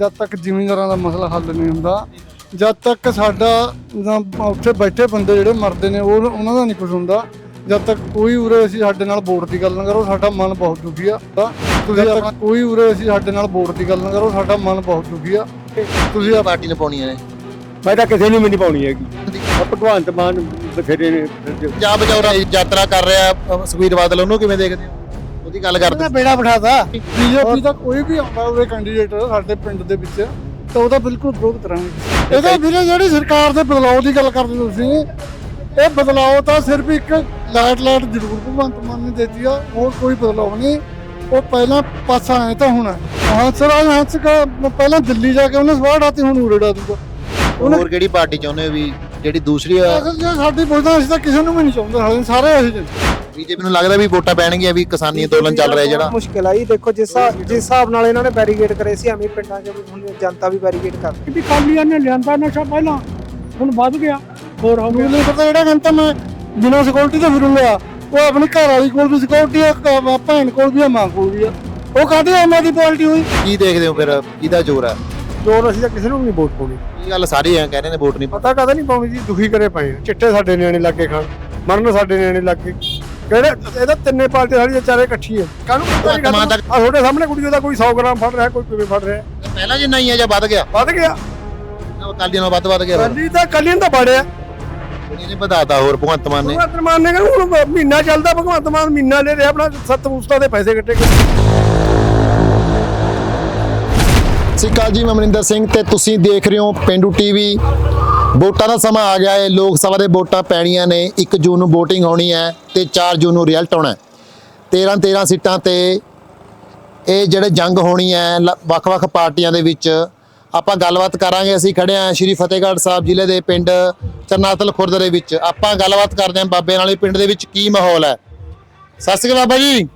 ਜਦ ਤੱਕ ਜ਼ਿਮੀਂਦਾਰਾਂ ਦਾ ਮਸਲਾ ਹੱਲ ਨਹੀਂ ਹੁੰਦਾ ਜਦ ਤੱਕ ਸਾਡਾ ਉੱਥੇ ਬੈਠੇ ਬੰਦੇ ਜਿਹੜੇ ਮਰਦੇ ਨੇ ਉਹ ਉਹਨਾਂ ਦਾ ਨਹੀਂ ਕੁਝ ਹੁੰਦਾ। ਜਦ ਤੱਕ ਕੋਈ ਉਰੇ ਅਸੀਂ ਸਾਡੇ ਨਾਲ ਵੋਟ ਦੀ ਗੱਲ ਨਾ ਕਰੋ ਸਾਡਾ ਮਨ ਬਹੁਤ ਦੁਖੀ ਆ। ਤੁਸੀਂ ਆਪਣਾ ਕੋਈ ਉਰੇ ਅਸੀਂ ਸਾਡੇ ਨਾਲ ਵੋਟ ਦੀ ਗੱਲ ਨਾ ਕਰੋ ਸਾਡਾ ਮਨ ਬਹੁਤ ਦੁਖੀ ਆ। ਤੁਸੀਂ ਆਪ- ਪਾਰਟੀ ਨੇ ਪਾਉਣੀਆਂ ਨੇ ਮੈਂ ਤਾਂ ਕਿਸੇ ਨੂੰ ਵੀ ਨਹੀਂ ਪਾਉਣੀ ਹੈਗੀ। ਆ ਭਗਵੰਤ ਮਾਨ ਬਥੇਰੇ ਨੇ। ਪੰਜਾਬ ਬਚਾਓ ਯਾਤਰਾ ਕਰ ਰਿਹਾ ਅ, ਸੁਖਬੀਰ ਬਾਦਲ ਉਹਨੂੰ ਕਿਵੇਂ ਦੇਖਦੇ ਹੋ? ਉਹਦੀ ਗੱਲ ਕਰਦੇ ਬੇੜਾ ਬਿਠਾਤਾ। ਬੀਜੇਪੀ ਦਾ ਕੋਈ ਵੀ ਆਉਂਦਾ ਉਹਦੇ ਕੈਂਡੀਡੇਟ ਸਾਡੇ ਪਿੰਡ ਦੇ ਵਿੱਚ ਤਾਂ ਉਹਦਾ ਬਿਲਕੁਲ ਵਿਰੋਧ ਕਰਾਂਗੇ। ਇਹਦੇ ਵੀਰੇ ਜਿਹੜੀ ਸਰਕਾਰ ਦੇ ਬਦਲਾਅ ਦੀ ਗੱਲ ਕਰਦੇ ਤੁਸੀਂ ਇਹ ਬਦਲਾਅ ਤਾਂ ਸਿਰਫ ਇੱਕ ਲਾਈਟ ਲਾਈਟ ਜ਼ਰੂਰ ਭਗਵੰਤ ਮਾਨ ਨੇ ਦਿੱਤੀ ਆ ਹੋਰ ਕੋਈ ਬਦਲਾਅ ਨਹੀਂ। ਉਹ ਪਹਿਲਾਂ ਪਾਸਾ ਆਇਆ ਤਾਂ ਹੁਣ ਹੰਸਰਾਜ ਹੰਸ ਕਾ ਪਹਿਲਾਂ ਦਿੱਲੀ ਜਾ ਕੇ ਉਹਨੇ ਸਵਾੜ ਆਤੀ ਹੁਣ ਉਰੇ ਡਾ ਦੂਗਾ। ਹੋਰ ਕਿਹੜੀ ਪਾਰਟੀ ਚਾਹੁੰਦੇ ਹੋ ਵੀ ਜਿਹੜੀ ਦੂਸਰੀ ਜੇ ਸਾਡੀ ਪੁੱਛਦਾ ਅਸੀਂ ਤਾਂ ਕਿਸੇ ਨੂੰ ਵੀ ਨਹੀਂ ਚਾਹੁੰਦੇ ਸਾਰੇ ਅਸੀਂ ਬੀਜੇਪੀ ਨੂੰ ਲੱਗਦਾ ਵੀ ਵੋਟਾਂ ਪੈਣਗੀਆਂ ਵੀ ਕਿਸਾਨੀ ਅੰਦੋਲਨ ਚੱਲ ਰਿਹਾ ਜਿਹੜਾ। ਮੁਸ਼ਕਿਲ ਆਈ ਦੇਖੋ ਜਿਸ ਹਿਸਾਬ- ਜਿਸ ਹਿਸਾਬ ਨਾਲ ਇਹਨਾਂ ਨੇ ਬੈਰੀਕੇਡ ਕਰੇ ਸੀ ਐਵੇਂ ਪਿੰਡਾਂ 'ਚ ਵੀ ਹੁਣ ਜਨਤਾ ਵੀ ਬੈਰੀਕੇਡ ਕਰ ਵੀ ਕਾਲੀਆਂ ਨੇ ਲਿਆਂਦਾ ਨਸ਼ਾ ਪਹਿਲਾਂ ਹੁਣ ਵੱਧ ਗਿਆ। ਹੋਰ ਹੋ ਗਿਆ ਨਹੀਂ ਪਤਾ ਜਿਹੜਾ ਕਹਿੰਦਾ ਮੈਂ ਬਿਨਾਂ ਸਿਕਿਉਰਿਟੀ ਤੋਂ ਫਿਰੂੰਗਾ ਉਹ ਆਪਣੀ ਘਰ ਵਾਲੀ ਕੋਲ ਵੀ ਸਿਕਿਉਰਿਟੀ ਆ ਕ- ਭੈਣ ਕੋਲ ਵੀ ਆ ਮਾਂ ਕੋਲ ਵੀ ਆ। ਉਹ ਕਾਹਦੀ ਆਮ ਦੀ ਪਾਰਟੀ ਹੋਈ? ਕੀ ਦੇਖਦੇ ਹੋ ਫਿਰ? ਕਿਹਦਾ ਜ਼ੋਰ ਹੈ ਜੋਰ ਅਸੀਂ ਤਾਂ ਕਿਸੇ ਨੂੰ ਵੀ ਨਹੀਂ ਵੋਟ ਪਾਉਣੀ। ਇਹ ਗੱਲ ਸਾਰੇ ਐ ਕਹਿ ਰਹੇ ਨੇ ਵੋਟ ਨਹੀਂ ਪਤਾ ਕਦਾ ਨਹੀਂ ਪਾਉਣੀ ਜੀ? ਦੁਖੀ ਕਰੇ ਪਏ ਆ। ਚਿੱਟੇ ਸਾਡੇ ਨਿਆਣੇ ਲੱਗੇ ਖਾਣ। ਮਰਨ ਸਾਡੇ ਨਿਆਣੇ ਲੱਗੇ ਕਿਹੜੇ ਇਹਦਾ ਤਿੰਨੇ ਪਾਰਟੀਆਂ ਸਾਡੀਆਂ ਚਾਰੇ ਇਕੱਠੀ ਹੈ ਕਾਹਨੂੰ ਮਾਨ ਦਾ- ਆ ਤੁਹਾਡੇ ਸਾਹਮਣੇ ਕੁੜੀ ਦਾ ਕੋਈ 100 ਗ੍ਰਾਮ ਫੜ ਰਿਹਾ ਕੋਈ ਕਿਵੇਂ ਫੜ ਰਿਹਾ? ਪਹਿਲਾਂ ਜਿੰਨਾ ਹੀ ਹੈ ਜਾਂ ਵੱਧ ਗਿਆ? ਵੱਧ ਗਿਆ। ਅਕਾਲੀਆਂ ਨਾਲ ਵੱਧ ਵੱਧ ਗਿਆ ਫਿਰ। ਕੱਲੀ ਤਾਂ ਕੱਲੀ ਤਾਂ ਬੜਿਆ ਇਹਨੇ ਵਧਾਤਾ ਹੋਰ ਭਗਵੰਤ ਮਾਨ ਨੇ। ਭਗਵੰਤ ਮਾਨ ਨੇ ਕਹਿੰਦਾ ਹੁਣ ਮਹੀਨਾ ਚੱਲਦਾ ਭਗਵੰਤ ਮਾਨ ਮਹੀਨਾ ਲੈ ਰਿਹਾ ਆਪਣਾ ਸੱਤ ਉਸਤਾ ਦੇ ਪੈਸੇ ਕੱਟੇ ਅਕਾਲ ਜੀ ਮੈਂ ਮਨਿੰਦਰ ਸਿੰਘ ਤੇ ਤੁਸੀਂ ਦੇਖ ਰਹੇ ਹੋ ਪਿੰਡੂ ਟੀਵੀ। ਵੋਟਾਂ ਦਾ ਸਮਾਂ ਆ ਗਿਆ ਹੈ। ਲੋਕ ਸਭਾ ਦੇ ਵੋਟਾਂ ਪੈਣੀਆਂ ਨੇ। 1 ਜੂਨ ਨੂੰ VOTING ਹੋਣੀ ਹੈ। ਤੇ 4 ਜੂਨ ਨੂੰ ਰਿਜ਼ਲਟ ਆਉਣਾ ਹੈ। 13 13 ਸੀਟਾਂ ਤੇ ਇਹ ਜਿਹੜੇ ਜੰਗ ਹੋਣੀ ਹੈ ਵੱਖ-ਵੱਖ ਪਾਰਟੀਆਂ ਦੇ ਵਿੱਚ ਆਪਾਂ ਗੱਲਬਾਤ ਕਰਾਂਗੇ। ਅਸੀਂ ਖੜੇ ਹਾਂ ਸ਼੍ਰੀ ਫਤਿਹਗੜ੍ਹ ਸਾਹਿਬ ਜ਼ਿਲ੍ਹੇ ਦੇ ਪਿੰਡ ਚਰਨਾਤਲ ਖੁਰਦ ਦੇ ਵਿੱਚ। ਆਪਾਂ ਗੱਲਬਾਤ ਕਰਦੇ ਹਾਂ ਬਾਬੇ ਨਾਲੇ ਪਿੰਡ ਦੇ ਵਿੱਚ ਕੀ ਮਾਹੌਲ ਹੈ। ਸਤਿ ਸ਼੍ਰੀ ਅਕਾਲ ਬਾਬਾ ਜੀ।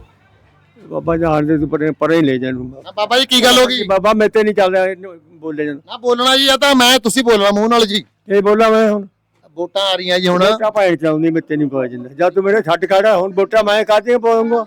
ਬਾਬਾ ਜਾਣ ਦੇ ਤੂੰ ਪਰੇ ਪਰੇ ਹੀ ਲੈ ਜਾਣੂ ਹਾਂ, ਬਾਬਾ ਜੀ ਕੀ ਗੱਲ ਹੋ ਗਈ? ਬਾਬਾ ਮੈਂ ਤੇ ਨਹੀਂ ਚੱਲਦਾ ਬੋਲੇ ਜਾਣ ਨਾ ਬੋਲਣਾ ਜੀ ਆ ਤਾਂ ਮੈਂ ਤੁਸੀਂ ਬੋਲਣਾ ਮੂੰਹ ਨਾਲ ਜੀ। ਇਹ ਬੋਲਾਂ ਮੈਂ ਹੁਣ। ਵੋਟਾਂ ਆ ਰਹੀਆਂ ਜੀ ਹੁਣ। ਵੋਟਾਂ ਭਾਈ ਚਾਉਂਦੀ ਮੈਂ ਤੇ ਨਹੀਂ ਪਾ ਜਾਂਦਾ। ਜਦ ਤੂੰ ਮੇਰੇ ਛੱਡ ਕਾੜਾ ਹੁਣ ਵੋਟਾਂ ਮੈਂ ਕਾਹਦੀਆਂ ਪਾਉਂਗਾ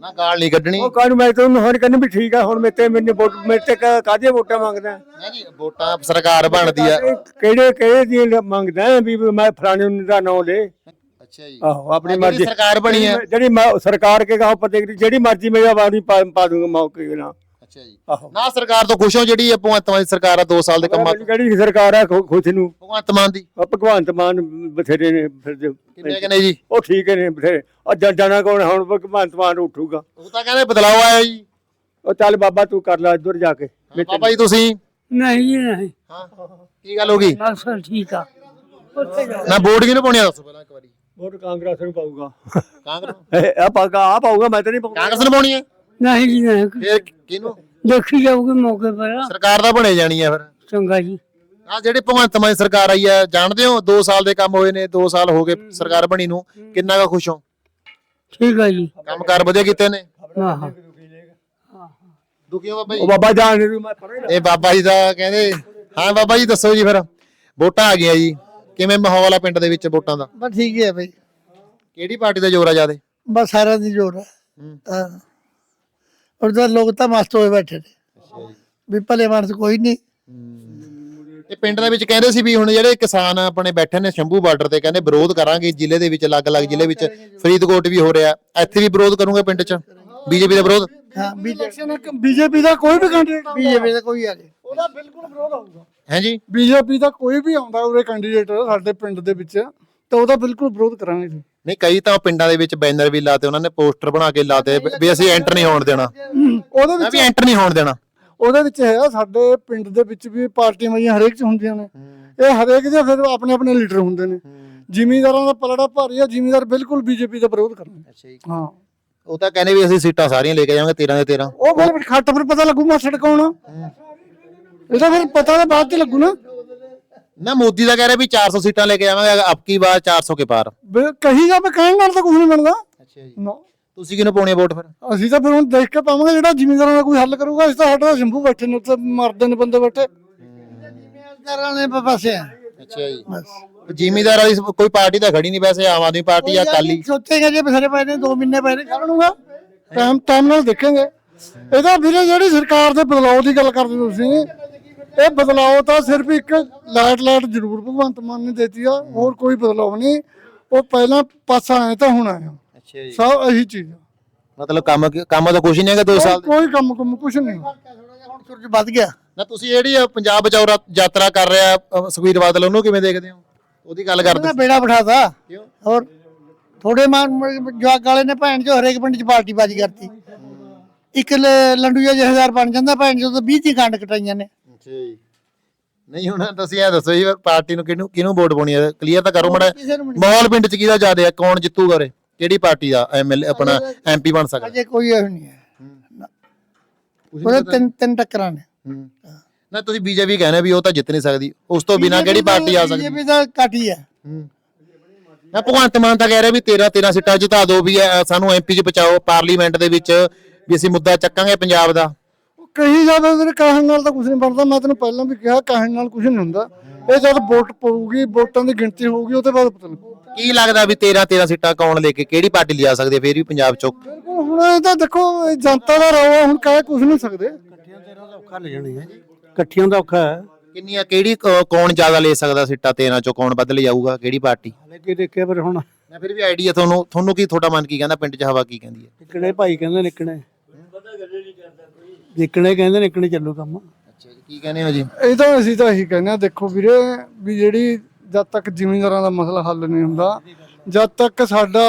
ਨਾ ਗਾਲ ਨਹੀਂ ਕੱਢਣੀ। ਉਹ ਕਾਹਨੂੰ ਮੈਂ ਤੈਨੂੰ ਹੁਣ ਕਹਿੰਦਾ ਵੀ ਠੀਕ ਆ ਹੁਣ ਮੇਰੇ ਤੇ ਮੈਨੂੰ ਵੋਟ ਮੇਰੇ ਤੇ ਕਾਹਦੀਆਂ ਵੋਟਾਂ ਮੰਗਦਾ? ਨਾ ਜੀ ਵੋਟਾਂ ਸਰਕਾਰ ਬਣਦੀ ਆ। ਕਿਹੜੇ ਕਿਹੜੇ ਲ- ਮੰਗਦਾ ਵੀ ਮੈਂ ਫਲਾਣੇ ਨੂੰ ਦਾ ਨਾਂ ਲੈ? ਅੱਛਾ ਜੀ। ਆਹੋ ਆਪਣੀ ਮਰਜ਼ੀ। ਸਰਕਾਰ ਬਣੀ ਹੈ ਜਿਹੜੀ ਸਰਕਾਰ ਕੇ ਕਹਾ ਪਤੇ ਜਿਹੜੀ ਮਰਜ਼ੀ ਮੇਰੀ ਆਵਾਜ਼ ਪਾ ਪਾ ਦੂੰਗਾ ਮੌਕੇ ਦੇ ਨਾਲ। ਅੱਛਾ ਜੀ। ਆਹੋ। ਨਾ ਸਰਕਾਰ ਤੋਂ ਖੁਸ਼ ਹੋ ਜਿਹੜੀ ਇਹ ਭਗਵੰਤ ਮਾਨ ਦੀ ਸਰਕਾਰ ਆ 2 ਸਾਲ ਦੇ ਕੰਮਾਂ ਤੋਂ ਕਿਹੜੀ ਸਰਕਾਰ ਆ ਖੁ- ਖੁਸ਼ ਨੂੰ। ਭਗਵੰਤ ਮਾਨ ਦੀ। ਆ ਭਗਵੰਤ ਮਾਨ ਬਥੇਰੇ ਨੇ ਫਿਰ ਜੋ- ਕਿੰਨੇ ਕਿੰਨੇ ਜੀ? ਉਹ ਠੀਕ ਨੇ ਬਥੇਰੇ। ਆ ਜਾਣਾ ਕੌਣ ਹੁਣ ਭਗਵੰਤ ਮਾਨ ਉੱਠੂਗਾ। ਉਹ ਤਾਂ ਕਹਿੰਦੇ ਬਦਲਾਅ ਆਇਆ ਜੀ। ਉਹ ਚੱਲ ਬਾਬਾ ਤੂੰ ਕਰ ਲੈ ਇੱਧਰ ਜਾ ਕੇ। ਬਾਬਾ ਜੀ ਤੁਸੀਂ? ਨਹੀਂ ਜੀ ਨਹੀਂ। ਹਾਂ ਕੀ ਗੱਲ ਹੋ ਗਈ? ਬਸ ਠੀਕ ਆ। ਨਾ ਵੋਟ ਕਿਹਨੂੰ ਪਾਉਣੀ ਆ? ਦੱਸੋ ਪਹਿਲਾਂ ਇੱਕ ਵਾਰੀ। ਵੋਟ ਕਾਂਗਰਸ ਨੂੰ ਪਾਊਗਾ। ਕਾਂਗਰਸ ਨੂੰ? ਇਹ ਆ ਪਾਊਗਾ ਆ ਪਾਊਗਾ ਮੈਂ ਤਾਂ ਨਹੀਂ ਪਾਊਗਾ ਕਾਂਗਰਸ ਨੂੰ ਪਾਉਣੀ ਹੈ ਨਹੀਂ ਜੀ ਨਹੀਂ। ਫਿਰ ਕਿਹਨੂੰ? ਦੇਖੀ ਜਾਊਗੀ ਮੌਕੇ ਪਰ। ਸਰਕਾਰ ਦਾ ਬਣੇ ਜਾਣੀ ਆ ਫਿਰ। ਚੰਗਾ ਜੀ। ਆ ਜਿਹੜੇ ਭਗਵੰਤ ਮਾਨ ਦੀ ਸਰਕਾਰ ਆਈ ਆ ਜਾਣਦੇ ਹੋ? 2 ਸਾਲ ਦੇ ਕੰਮ ਹੋਏ ਨੇ 2 ਸਾਲ ਹੋ ਗਏ ਸਰਕਾਰ ਬਣੀ ਨੂੰ। ਕਿੰਨਾ ਕੁ ਖੁਸ਼ ਹੋ? ਠੀਕ ਆ ਜੀ। ਕੰਮਕਾਰ ਵਧੀਆ ਕੀਤੇ ਨੇ? ਹਾਂ ਹਾਂ ਦੁਖੀ ਹੋ ਬਾਬਾ ਉਹ ਜੀ ਬਾਬਾ ਜਾਣ ਦੇ ਮੈਂ ਪਰੇ ਇਹ ਬਾਬਾ ਜੀ ਦਾ ਕਹਿੰਦੇ ਹਾਂ ਬਾਬਾ ਜੀ ਦੱਸੋ ਜੀ ਫਿਰ। ਵੋਟਾਂ ਆ ਗਈਆਂ ਜੀ। ਕਿਵੇਂ ਮਾਹੌਲ ਆ ਪਿੰਡ ਦੇ ਵਿੱਚ ਵੋਟਾਂ ਦਾ? ਬਸ ਠੀਕ ਹੈ ਬਈ। ਕਿਹੜੀ ਪਾਰਟੀ ਦਾ ਜ਼ੋਰ ਆ ਜਿਆਦੇ? ਬਸ ਸਾਰਿਆਂ ਦੀ ਜੋਰ ਹੈ। ਹੂੰ। ਹਾਂ ਔਰ ਤਾਂ ਲੋਕ ਤਾਂ ਮਸਤ ਹੋਏ ਬੈਠੇ ਨੇ। ਵੀ ਭਲੇ ਮਾਨਸ ਕੋਈ ਨਹੀਂ। ਇਹ ਪਿੰਡ ਦੇ ਵਿੱਚ ਕਹਿੰਦੇ ਸੀ ਵੀ ਹੁਣ ਜਿਹੜੇ ਕਿਸਾਨ ਆਪਣੇ ਬੈਠੇ ਨੇ ਸ਼ੰਭੂ ਬਾਰਡਰ ਤੇ ਕਹਿੰਦੇ ਵਿਰੋਧ ਕਰਾਂਗੇ ਜ਼ਿਲ੍ਹੇ ਦੇ ਵਿੱਚ ਅਲੱਗ-ਅਲੱਗ ਜ਼ਿਲ੍ਹੇ ਵਿੱਚ। ਫਰੀਦਕੋਟ ਵੀ ਹੋ ਰਿਹਾ। ਇੱਥੇ ਵੀ ਵਿਰੋਧ ਕਰੂੰਗੇ ਪਿੰਡ 'ਚ? ਬੀਜੇਪੀ ਦਾ ਵਿਰੋਧ? ਹਾਂ ਬੀਜੇਪੀ ਦਾ ਕੋਈ ਵੀ ਕੈਂਡੀਡੇਟ ਬੀਜੇਪੀ ਦਾ ਕੋਈ ਆ ਜੇ। ਉਹਦਾ ਬਿਲਕੁਲ ਵਿਰੋਧ ਹੋਊਗਾ ਹੈ ਜੀ? ਬੀਜੇਪੀ ਦਾ ਕੋਈ ਵੀ ਆਉਂਦਾ ਉਹਦੇ ਕੈਂਡੀਡੇਟ ਸਾਡੇ ਪਿੰਡ ਦੇ ਵਿੱਚ ਤਾਂ ਉਹਦਾ ਬਿਲਕੁਲ ਵਿਰੋਧ ਕਰਾਂਗੇ ਜੀ। ਨਹੀਂ ਕਈ ਤਾਂ ਪਿੰਡਾਂ ਦੇ ਵਿੱਚ ਬੈਨਰ ਵੀ ਲਾਤੇ ਉਹਨਾਂ ਨੇ ਪੋਸਟਰ ਬਣਾ ਕੇ ਲਾਤੇ ਵੀ- ਅਸੀਂ ਐਂਟਰ ਨਹੀਂ ਹੋਣ ਦੇਣਾ। ਉਹਦੇ ਵਿੱਚ ਵੀ ਐਂਟਰ ਨਹੀਂ ਹੋਣ ਦੇਣਾ। ਉਹਦੇ ਵਿੱਚ ਹੈ ਸਾਡੇ ਪਿੰਡ ਦੇ ਵਿੱਚ ਵੀ ਪਾਰਟੀਆਂ ਮਈਆਂ ਹਰੇਕ ਚ ਹੁੰਦੀਆਂ ਨੇ। ਇਹ ਹਰੇਕ ਦੇ ਫਿਰ ਆਪਣੇ ਆਪਣੇ ਲੀਡਰ ਹੁੰਦੇ ਨੇ। ਜ਼ਿਮੀਂਦਾਰਾਂ ਦਾ ਪਲੜਾ ਭਾਰੀ ਆ ਜ਼ਿਮੀਂਦਾਰ ਬਿਲਕੁਲ ਬੀਜੇਪੀ ਦਾ ਵਿਰੋਧ ਜੀ। ਹਾਂ। ਉਹ ਤਾਂ ਕਹਿੰਦੇ ਵੀ ਅਸੀਂ ਸੀਟਾਂ ਸਾਰੀਆਂ ਲੈ ਕੇ ਜਾਵਾਂਗੇ 13 ਦੇ 13 ਉਹ ਫਿਰ ਖੱਟ ਪਰ ਪਤਾ ਲੱਗੂ ਮਾਸੜ ਕੌਣ ਆ। ਇਹਦਾ ਫਿਰ ਪਤਾ ਤਾਂ ਬਾਅਦ ਚ ਲੱਗੂ ਨਾ। ਨਾ ਮੋਦੀ ਦਾ ਕਹਿ ਰਿਹਾ ਵੀ 400 ਸੀਟਾਂ ਲੈ ਕੇ ਜਾਵਾਂਗੇ ਅਬ ਕੀ ਵਾਰ 400 ਕੇ ਪਾਰ। ਕਹੀ ਜਾ ਮੈਂ ਕਹਿਣ ਨਾਲ ਤਾਂ ਕੁਝ ਨਹੀਂ ਬਣਦਾ। ਅੱਛਾ ਜੀ। ਨਾ। ਤੁਸੀਂ ਕਿਹਨੂੰ ਪਾਉਣੀ ਵੋਟ ਫਿਰ? ਅਸੀਂ ਤਾਂ ਫਿਰ ਹੁਣ ਦੇਖ ਕੇ ਪਾਵਾਂਗੇ ਜਿਹੜਾ ਜ਼ਿਮੀਂਦਾਰਾਂ ਦਾ ਕੋਈ ਹੱਲ ਕਰੂਗਾ ਅਸੀਂ ਤਾਂ ਸਾਡਾ ਸ਼ੰਭੂ ਬੈਠੇ ਨੇ ਉੱਥੇ ਮਰਦੇ ਨੇ ਬੰਦੇ ਬੈਠੇ। ਜ਼ਿਮੀਂਦਾਰਾਂ ਨੇ ਪਾਸੇ ਆ। ਅੱਛਾ ਜੀ। ਜ਼ਿਮੀਦਾਰ ਵਾਲੀ ਕੋਈ ਪਾਰਟੀ ਤਾਂ ਖੜੀ ਨਹੀਂ ਵੈਸੇ ਆਮ ਆਦਮੀ ਪਾਰਟੀ ਆ ਕਾਲੀ ਸੋਚੇਗਾ ਜੇ ਬਸਰੇ ਪਏ ਨੇ 2 ਮਹੀਨੇ ਪਏ ਨੇ ਕਰ ਲੂੰਗਾ ਟਾਈਮ ਟਾਈਮ ਨਾਲ ਦੇਖਾਂਗੇ। ਇਹਦਾ ਵੀਰੇ ਜਿਹੜੀ ਸਰਕਾਰ ਦੇ ਬਦਲਾਅ ਦੀ ਗੱਲ ਕਰਦੇ ਤੁਸੀਂ ਇਹ ਬਦਲਾਅ ਤਾਂ ਸਿਰਫ ਇੱਕ ਲਾਈਟ ਲਾਈਟ ਜ਼ਰੂਰ ਭਗਵੰਤ ਮਾਨ ਨੇ ਦਿੱਤੀ ਆ ਹੋਰ ਕੋਈ ਬਦਲਾਅ ਨਹੀਂ। ਉਹ ਪਹਿਲਾਂ ਪਾਸਾ ਆਇਆ ਤਾਂ ਹੁਣ ਆਇਆ ਅੱਛਾ ਜੀ। ਸਭ ਇਹੀ ਚੀਜ਼ ਆ। ਮਤਲਬ ਕੰਮ ਕੰਮ ਤਾਂ ਕੁਝ ਨਹੀਂ ਹੈਗਾ 2 ਸਾਲ ਦੇ? ਕੋਈ ਕੰਮ ਕੰਮ ਕੁਝ ਨਹੀਂ। ਹੁਣ ਸੂਰਜ ਵੱਧ ਗਿਆ। ਨਾ ਤੁਸੀਂ ਜਿਹੜੀ ਪੰਜਾਬ ਬਚਾਓ ਰਾ- ਯਾਤਰਾ ਕਰ ਰਿਹਾ ਅ, ਸੁਖਬੀਰ ਬਾਦਲ ਉਹਨੂੰ ਕਿਵੇਂ ਦੇਖਦੇ ਹੋ? ਉਹਦੀ ਗੱਲ ਕਰਦੇ ਉਹਦਾ ਬੇੜਾ ਬਿਠਾਤਾ। ਕਿਉਂ? ਹੋਰ ਥੋੜੇ ਮਾਰ ਜਵਾਕ ਵਾਲੇ ਨੇ ਭੈਣ ਚੋ ਹਰੇਕ ਪਿੰਡ ਚ ਪਾਰਟੀ ਬਾਜੀ ਕਰਤੀ। ਇੱਕ ਲ- ਲੰਡੂ ਜਿਹਾ ਜਹੇਦਾਰ ਬਣ ਜਾਂਦਾ ਭੈਣ ਚੋ ਤਾਂ 20 ਦੀ ਕਾਂਡ ਕਟਾਈਆਂ ਨੇ। ਜੀ। ਨਹੀਂ ਹੁਣ ਤੁਸੀਂ ਇਹ ਦੱਸੋ ਜੀ ਪਾਰਟੀ ਨੂੰ ਕਿਹਨੂੰ ਕਿਹਨੂੰ ਵੋਟ ਪਾਉਣੀ ਹੈ? ਕਲੀਅਰ ਤਾਂ ਕਰੋ ਮੜਾ ਕਿਸੇ ਨੂੰ ਵੀ ਮਾਹੌਲ ਪਿੰਡ ਚ ਕਿਹਦਾ ਜ਼ਿਆਦਾ ਹੈ? ਕੌਣ ਜਿੱਤੂਗਾ ਉਰੇ? ਕਿਹੜੀ ਪਾਰਟੀ ਦਾ ਐਮਐਲ ਆਪਣਾ ਐਮਪੀ ਬਣ ਸਕਦਾ? ਅਜੇ ਕੋਈ ਇਹ ਨਹੀਂ ਹੈ। ਉਹਦੇ ਤਿੰਨ ਤਿੰਨ ਟੱਕਰਾਂ ਨੇ। ਹੂੰ। ਨਾ ਤੁਸੀਂ ਬੀਜੇਪੀ ਕਹਿੰਦੇ ਵੀ ਉਹ ਤਾਂ ਜਿੱਤ ਨਹੀਂ ਸਕਦੀ। ਉਸ ਤੋਂ ਬਿਨਾ ਕਿਹੜੀ ਪਾਰਟੀ ਆ ਸਕਦੀ? ਬੀਜੇਪੀ ਦਾ ਘੱਟ ਹੀ ਹੈ। ਹੂੰ। ਨਾ ਭਗਵੰਤ ਮਾਨ ਤਾਂ ਕਹਿ ਰਿਹਾ ਵੀ 13 13 ਸੀਟਾਂ ਜਿਤਾ ਦਿਓ ਵੀ ਇਹ ਸਾਨੂੰ ਐਮਪੀ ਚ ਬਚਾਓ। ਪਾਰਲੀਮੈਂਟ ਦੇ ਵਿੱਚ ਵੀ ਅਸੀਂ ਮੁੱਦਾ ਚੱਕਾਂਗੇ ਪੰਜਾਬ ਦਾ। ਕਹੀ ਜਾਵੇ ਵੀਰੇ ਕਹਿਣ ਨਾਲ ਤਾਂ ਕੁਝ ਨਹੀਂ ਬਣਦਾ। ਮੈਂ ਤੈਨੂੰ ਪਹਿਲਾਂ ਵੀ ਕਿਹਾ ਕਹਿਣ ਨਾਲ ਕੁਝ ਨਹੀਂ ਹੁੰਦਾ। ਇਹ ਜਦ ਵੋਟ ਪਊਗੀ ਵੋਟਾਂ ਦੀ ਗਿਣਤੀ ਹੋਊਗੀ ਉਹਦੇ ਬਾਅਦ ਪਤਾ ਲੱਗੂ। ਕੀ ਲੱਗਦਾ ਵੀ 13 13 ਸੀਟਾਂ ਕੌਣ ਲੈ ਕੇ ਕਿਹੜੀ ਪਾਰਟੀ ਲਿਜਾ ਸਕਦੀ ਫੇਰ ਵੀ ਪੰਜਾਬ ਚੋਂ? ਬਿਲਕੁਲ ਹੁਣ ਇਹ ਤਾਂ ਦੇਖੋ ਇਹ ਜਨਤਾ ਦਾ ਰੌਲਾ ਹੁਣ ਕਹਿ ਕੁਝ ਨਹੀਂ ਸਕਦੇ। ਔਖਾ ਲੈ ਜਾਣੀ ਹੈ ਇਕੱਠੀਆਂ ਦਾ ਔਖਾ ਹੈ। ਕਿੰਨੀਆਂ ਕਿਹੜੀ ਕ- ਕੌਣ ਜ਼ਿਆਦਾ ਲੈ ਸਕਦਾ ਸੀਟਾਂ 13 ਚੋਂ ਕੌਣ ਵੱਧ ਲੈ ਜਾਊਗਾ ਕਿਹੜੀ ਪਾਰਟੀ? ਹਲੇ ਕੀ ਦੇਖਿਆ ਪਰ ਹੁਣ? ਮੈਂ ਫਿਰ ਵੀ ਆਈਡੀਆ ਤੁਹਾਨੂੰ ਤੁਹਾਨੂੰ ਕੀ ਤੁਹਾਡਾ ਮਨ ਕੀ ਕਹਿੰਦਾ ਪਿੰਡ 'ਚ ਹਵਾ ਕੀ ਕਹਿੰਦੀ ਹੈ? ਨਿਕਣੇ ਭਾਈ ਕਹਿੰਦੇ ਨਿਕਣੇ। ਨਿਕਣੇ ਕਹਿੰਦੇ ਨਿਕਣੇ ਚੱਲੂ ਕੰਮ। ਅੱਛਾ ਜੀ ਕੀ ਕਹਿੰਦੇ ਹੋ ਜੀ? ਇਹ ਤਾਂ ਅਸੀਂ ਤਾਂ ਇਹੀ ਕਹਿੰਦੇ ਆ ਦੇਖੋ ਵੀਰੇ ਵੀ ਜਿਹੜੀ ਜਦ ਤੱਕ ਜ਼ਿਮੀਂਦਾਰਾਂ ਦਾ ਮਸਲਾ ਹੱਲ ਨਹੀਂ ਹੁੰਦਾ ਜਦ ਤੱਕ ਸਾਡਾ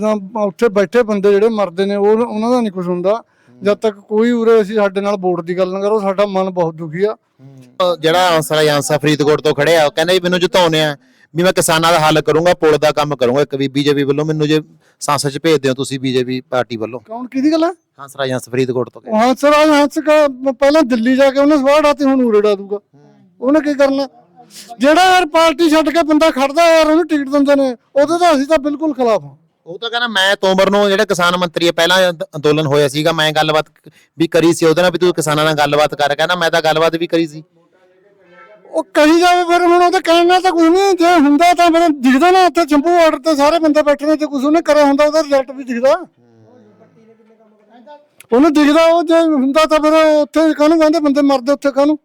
ਜਾਂ ਉੱਥੇ ਬੈਠੇ ਬੰਦੇ ਜਿਹੜੇ ਮਰਦੇ ਨੇ ਉਹ ਉਹਨਾਂ ਦਾ ਨਹੀਂ ਕੁਝ ਹੁੰਦਾ। ਜਦ ਤੱਕ ਕੋਈ ਉਰੇ ਅਸੀਂ ਸਾਡੇ ਨਾਲ ਵੋਟ ਦੀ ਗੱਲ ਨਾ ਕਰੋ ਸਾਡਾ ਮਨ ਬਹੁਤ ਦੁਖੀ ਆ। ਜਿਹੜਾ ਆਂਸਰ ਆਂਸਰ ਫਰੀਦਕੋਟ ਤੋਂ ਖੜਿਆ ਉਹ ਕਹਿੰਦਾ ਵੀ ਮੈਨੂੰ ਜਿਤਾਉਣੇ ਆ ਵੀ ਮੈਂ ਕਿਸਾਨਾਂ ਦਾ ਹੱਲ ਕਰੂੰਗਾ ਪੁਲ ਦਾ ਕੰਮ ਕਰੂੰਗਾ। ਇੱਕ ਵੀ ਬੀਜੇਪੀ ਵੱਲੋਂ ਮੈਨੂੰ ਜੇ ਸੰਸਦ 'ਚ ਭੇਜਦੇ ਹੋ ਤੁਸੀਂ ਬੀਜੇਪੀ ਪਾਰਟੀ ਵੱਲੋਂ? ਕੌਣ ਕਿਹਦੀ ਗੱਲ ਹੈ? ਹੰਸਰਾਜ ਹੰਸ ਫਰੀਦਕੋਟ ਤੋਂ ਉਹ ਹੰਸ ਰਾਜ ਹੰਸ ਕਾ ਪਹਿਲਾਂ ਦਿੱਲੀ ਜਾ ਕੇ ਉਹਨੇ ਸਵਾਹ ਡਾਤੀ ਹੁਣ ਉਰੇ ਡਾ ਦੂਗਾ। ਉਹਨੇ ਕੀ ਕਰਨਾ? ਜਿਹੜਾ ਯਾਰ ਪਾਰਟੀ ਛੱਡ ਕੇ ਬੰਦਾ ਖੜਦਾ ਯਾਰ ਉਹਨੂੰ ਟਿਕਟ ਦਿੰਦੇ ਨੇ ਉਹਦੇ ਤਾਂ ਅਸੀਂ ਤਾਂ ਬਿਲਕੁਲ ਖਿਲਾਫ ਹਾਂ। ਉਹ ਤਾਂ ਕਹਿੰਦਾ ਮੈਂ ਤੋਮਰ ਨੂੰ ਜਿਹੜਾ ਕਿਸਾਨ ਮੰਤਰੀ ਹੈ ਪਹਿਲਾਂ ਅੰਦ- ਅੰਦੋਲਨ ਹੋਇਆ ਸੀਗਾ ਮੈਂ ਗੱਲਬਾਤ ਵੀ ਕਰੀ ਸੀ ਉਹਦੇ ਨਾਲ ਵੀ ਤੂੰ ਕਿਸਾਨਾਂ ਨਾਲ ਗੱਲਬਾਤ ਕਰ ਕਹਿੰਦਾ ਮੈਂ ਤਾਂ ਗੱਲਬਾਤ ਵੀ ਕਰੀ ਸੀ। ਉਹ ਕਹੀ ਜਾਵੇ ਫਿਰ ਹੁਣ ਉਹਦੇ ਕਹਿਣ ਨਾਲ ਤਾਂ ਕੁਝ ਨਹੀਂ ਜੇ ਹੁੰਦਾ ਤਾਂ ਫਿਰ ਦਿਖਦਾ ਨਾ ਉੱਥੇ ਚੰਪੂ ਆਰਡਰ ਤੇ ਸਾਰੇ ਬੰਦੇ ਬੈਠੇ ਨੇ ਜੇ ਕੁਝ ਉਹਨੇ ਕਰਿਆ ਹੁੰਦਾ ਉਹਦਾ ਰਿਜ਼ਲਟ ਵੀ ਦਿਖਦਾ। ਉਹਨੂੰ ਦਿਖਦਾ ਉਹ ਜੇ ਹੁੰਦਾ ਤਾਂ ਫਿਰ ਉੱਥੇ ਕਾਹਨੂੰ ਕਹਿੰਦੇ ਬੰਦੇ ਮਰਦੇ ਉੱਥੇ ਕਾਹਨੂੰ?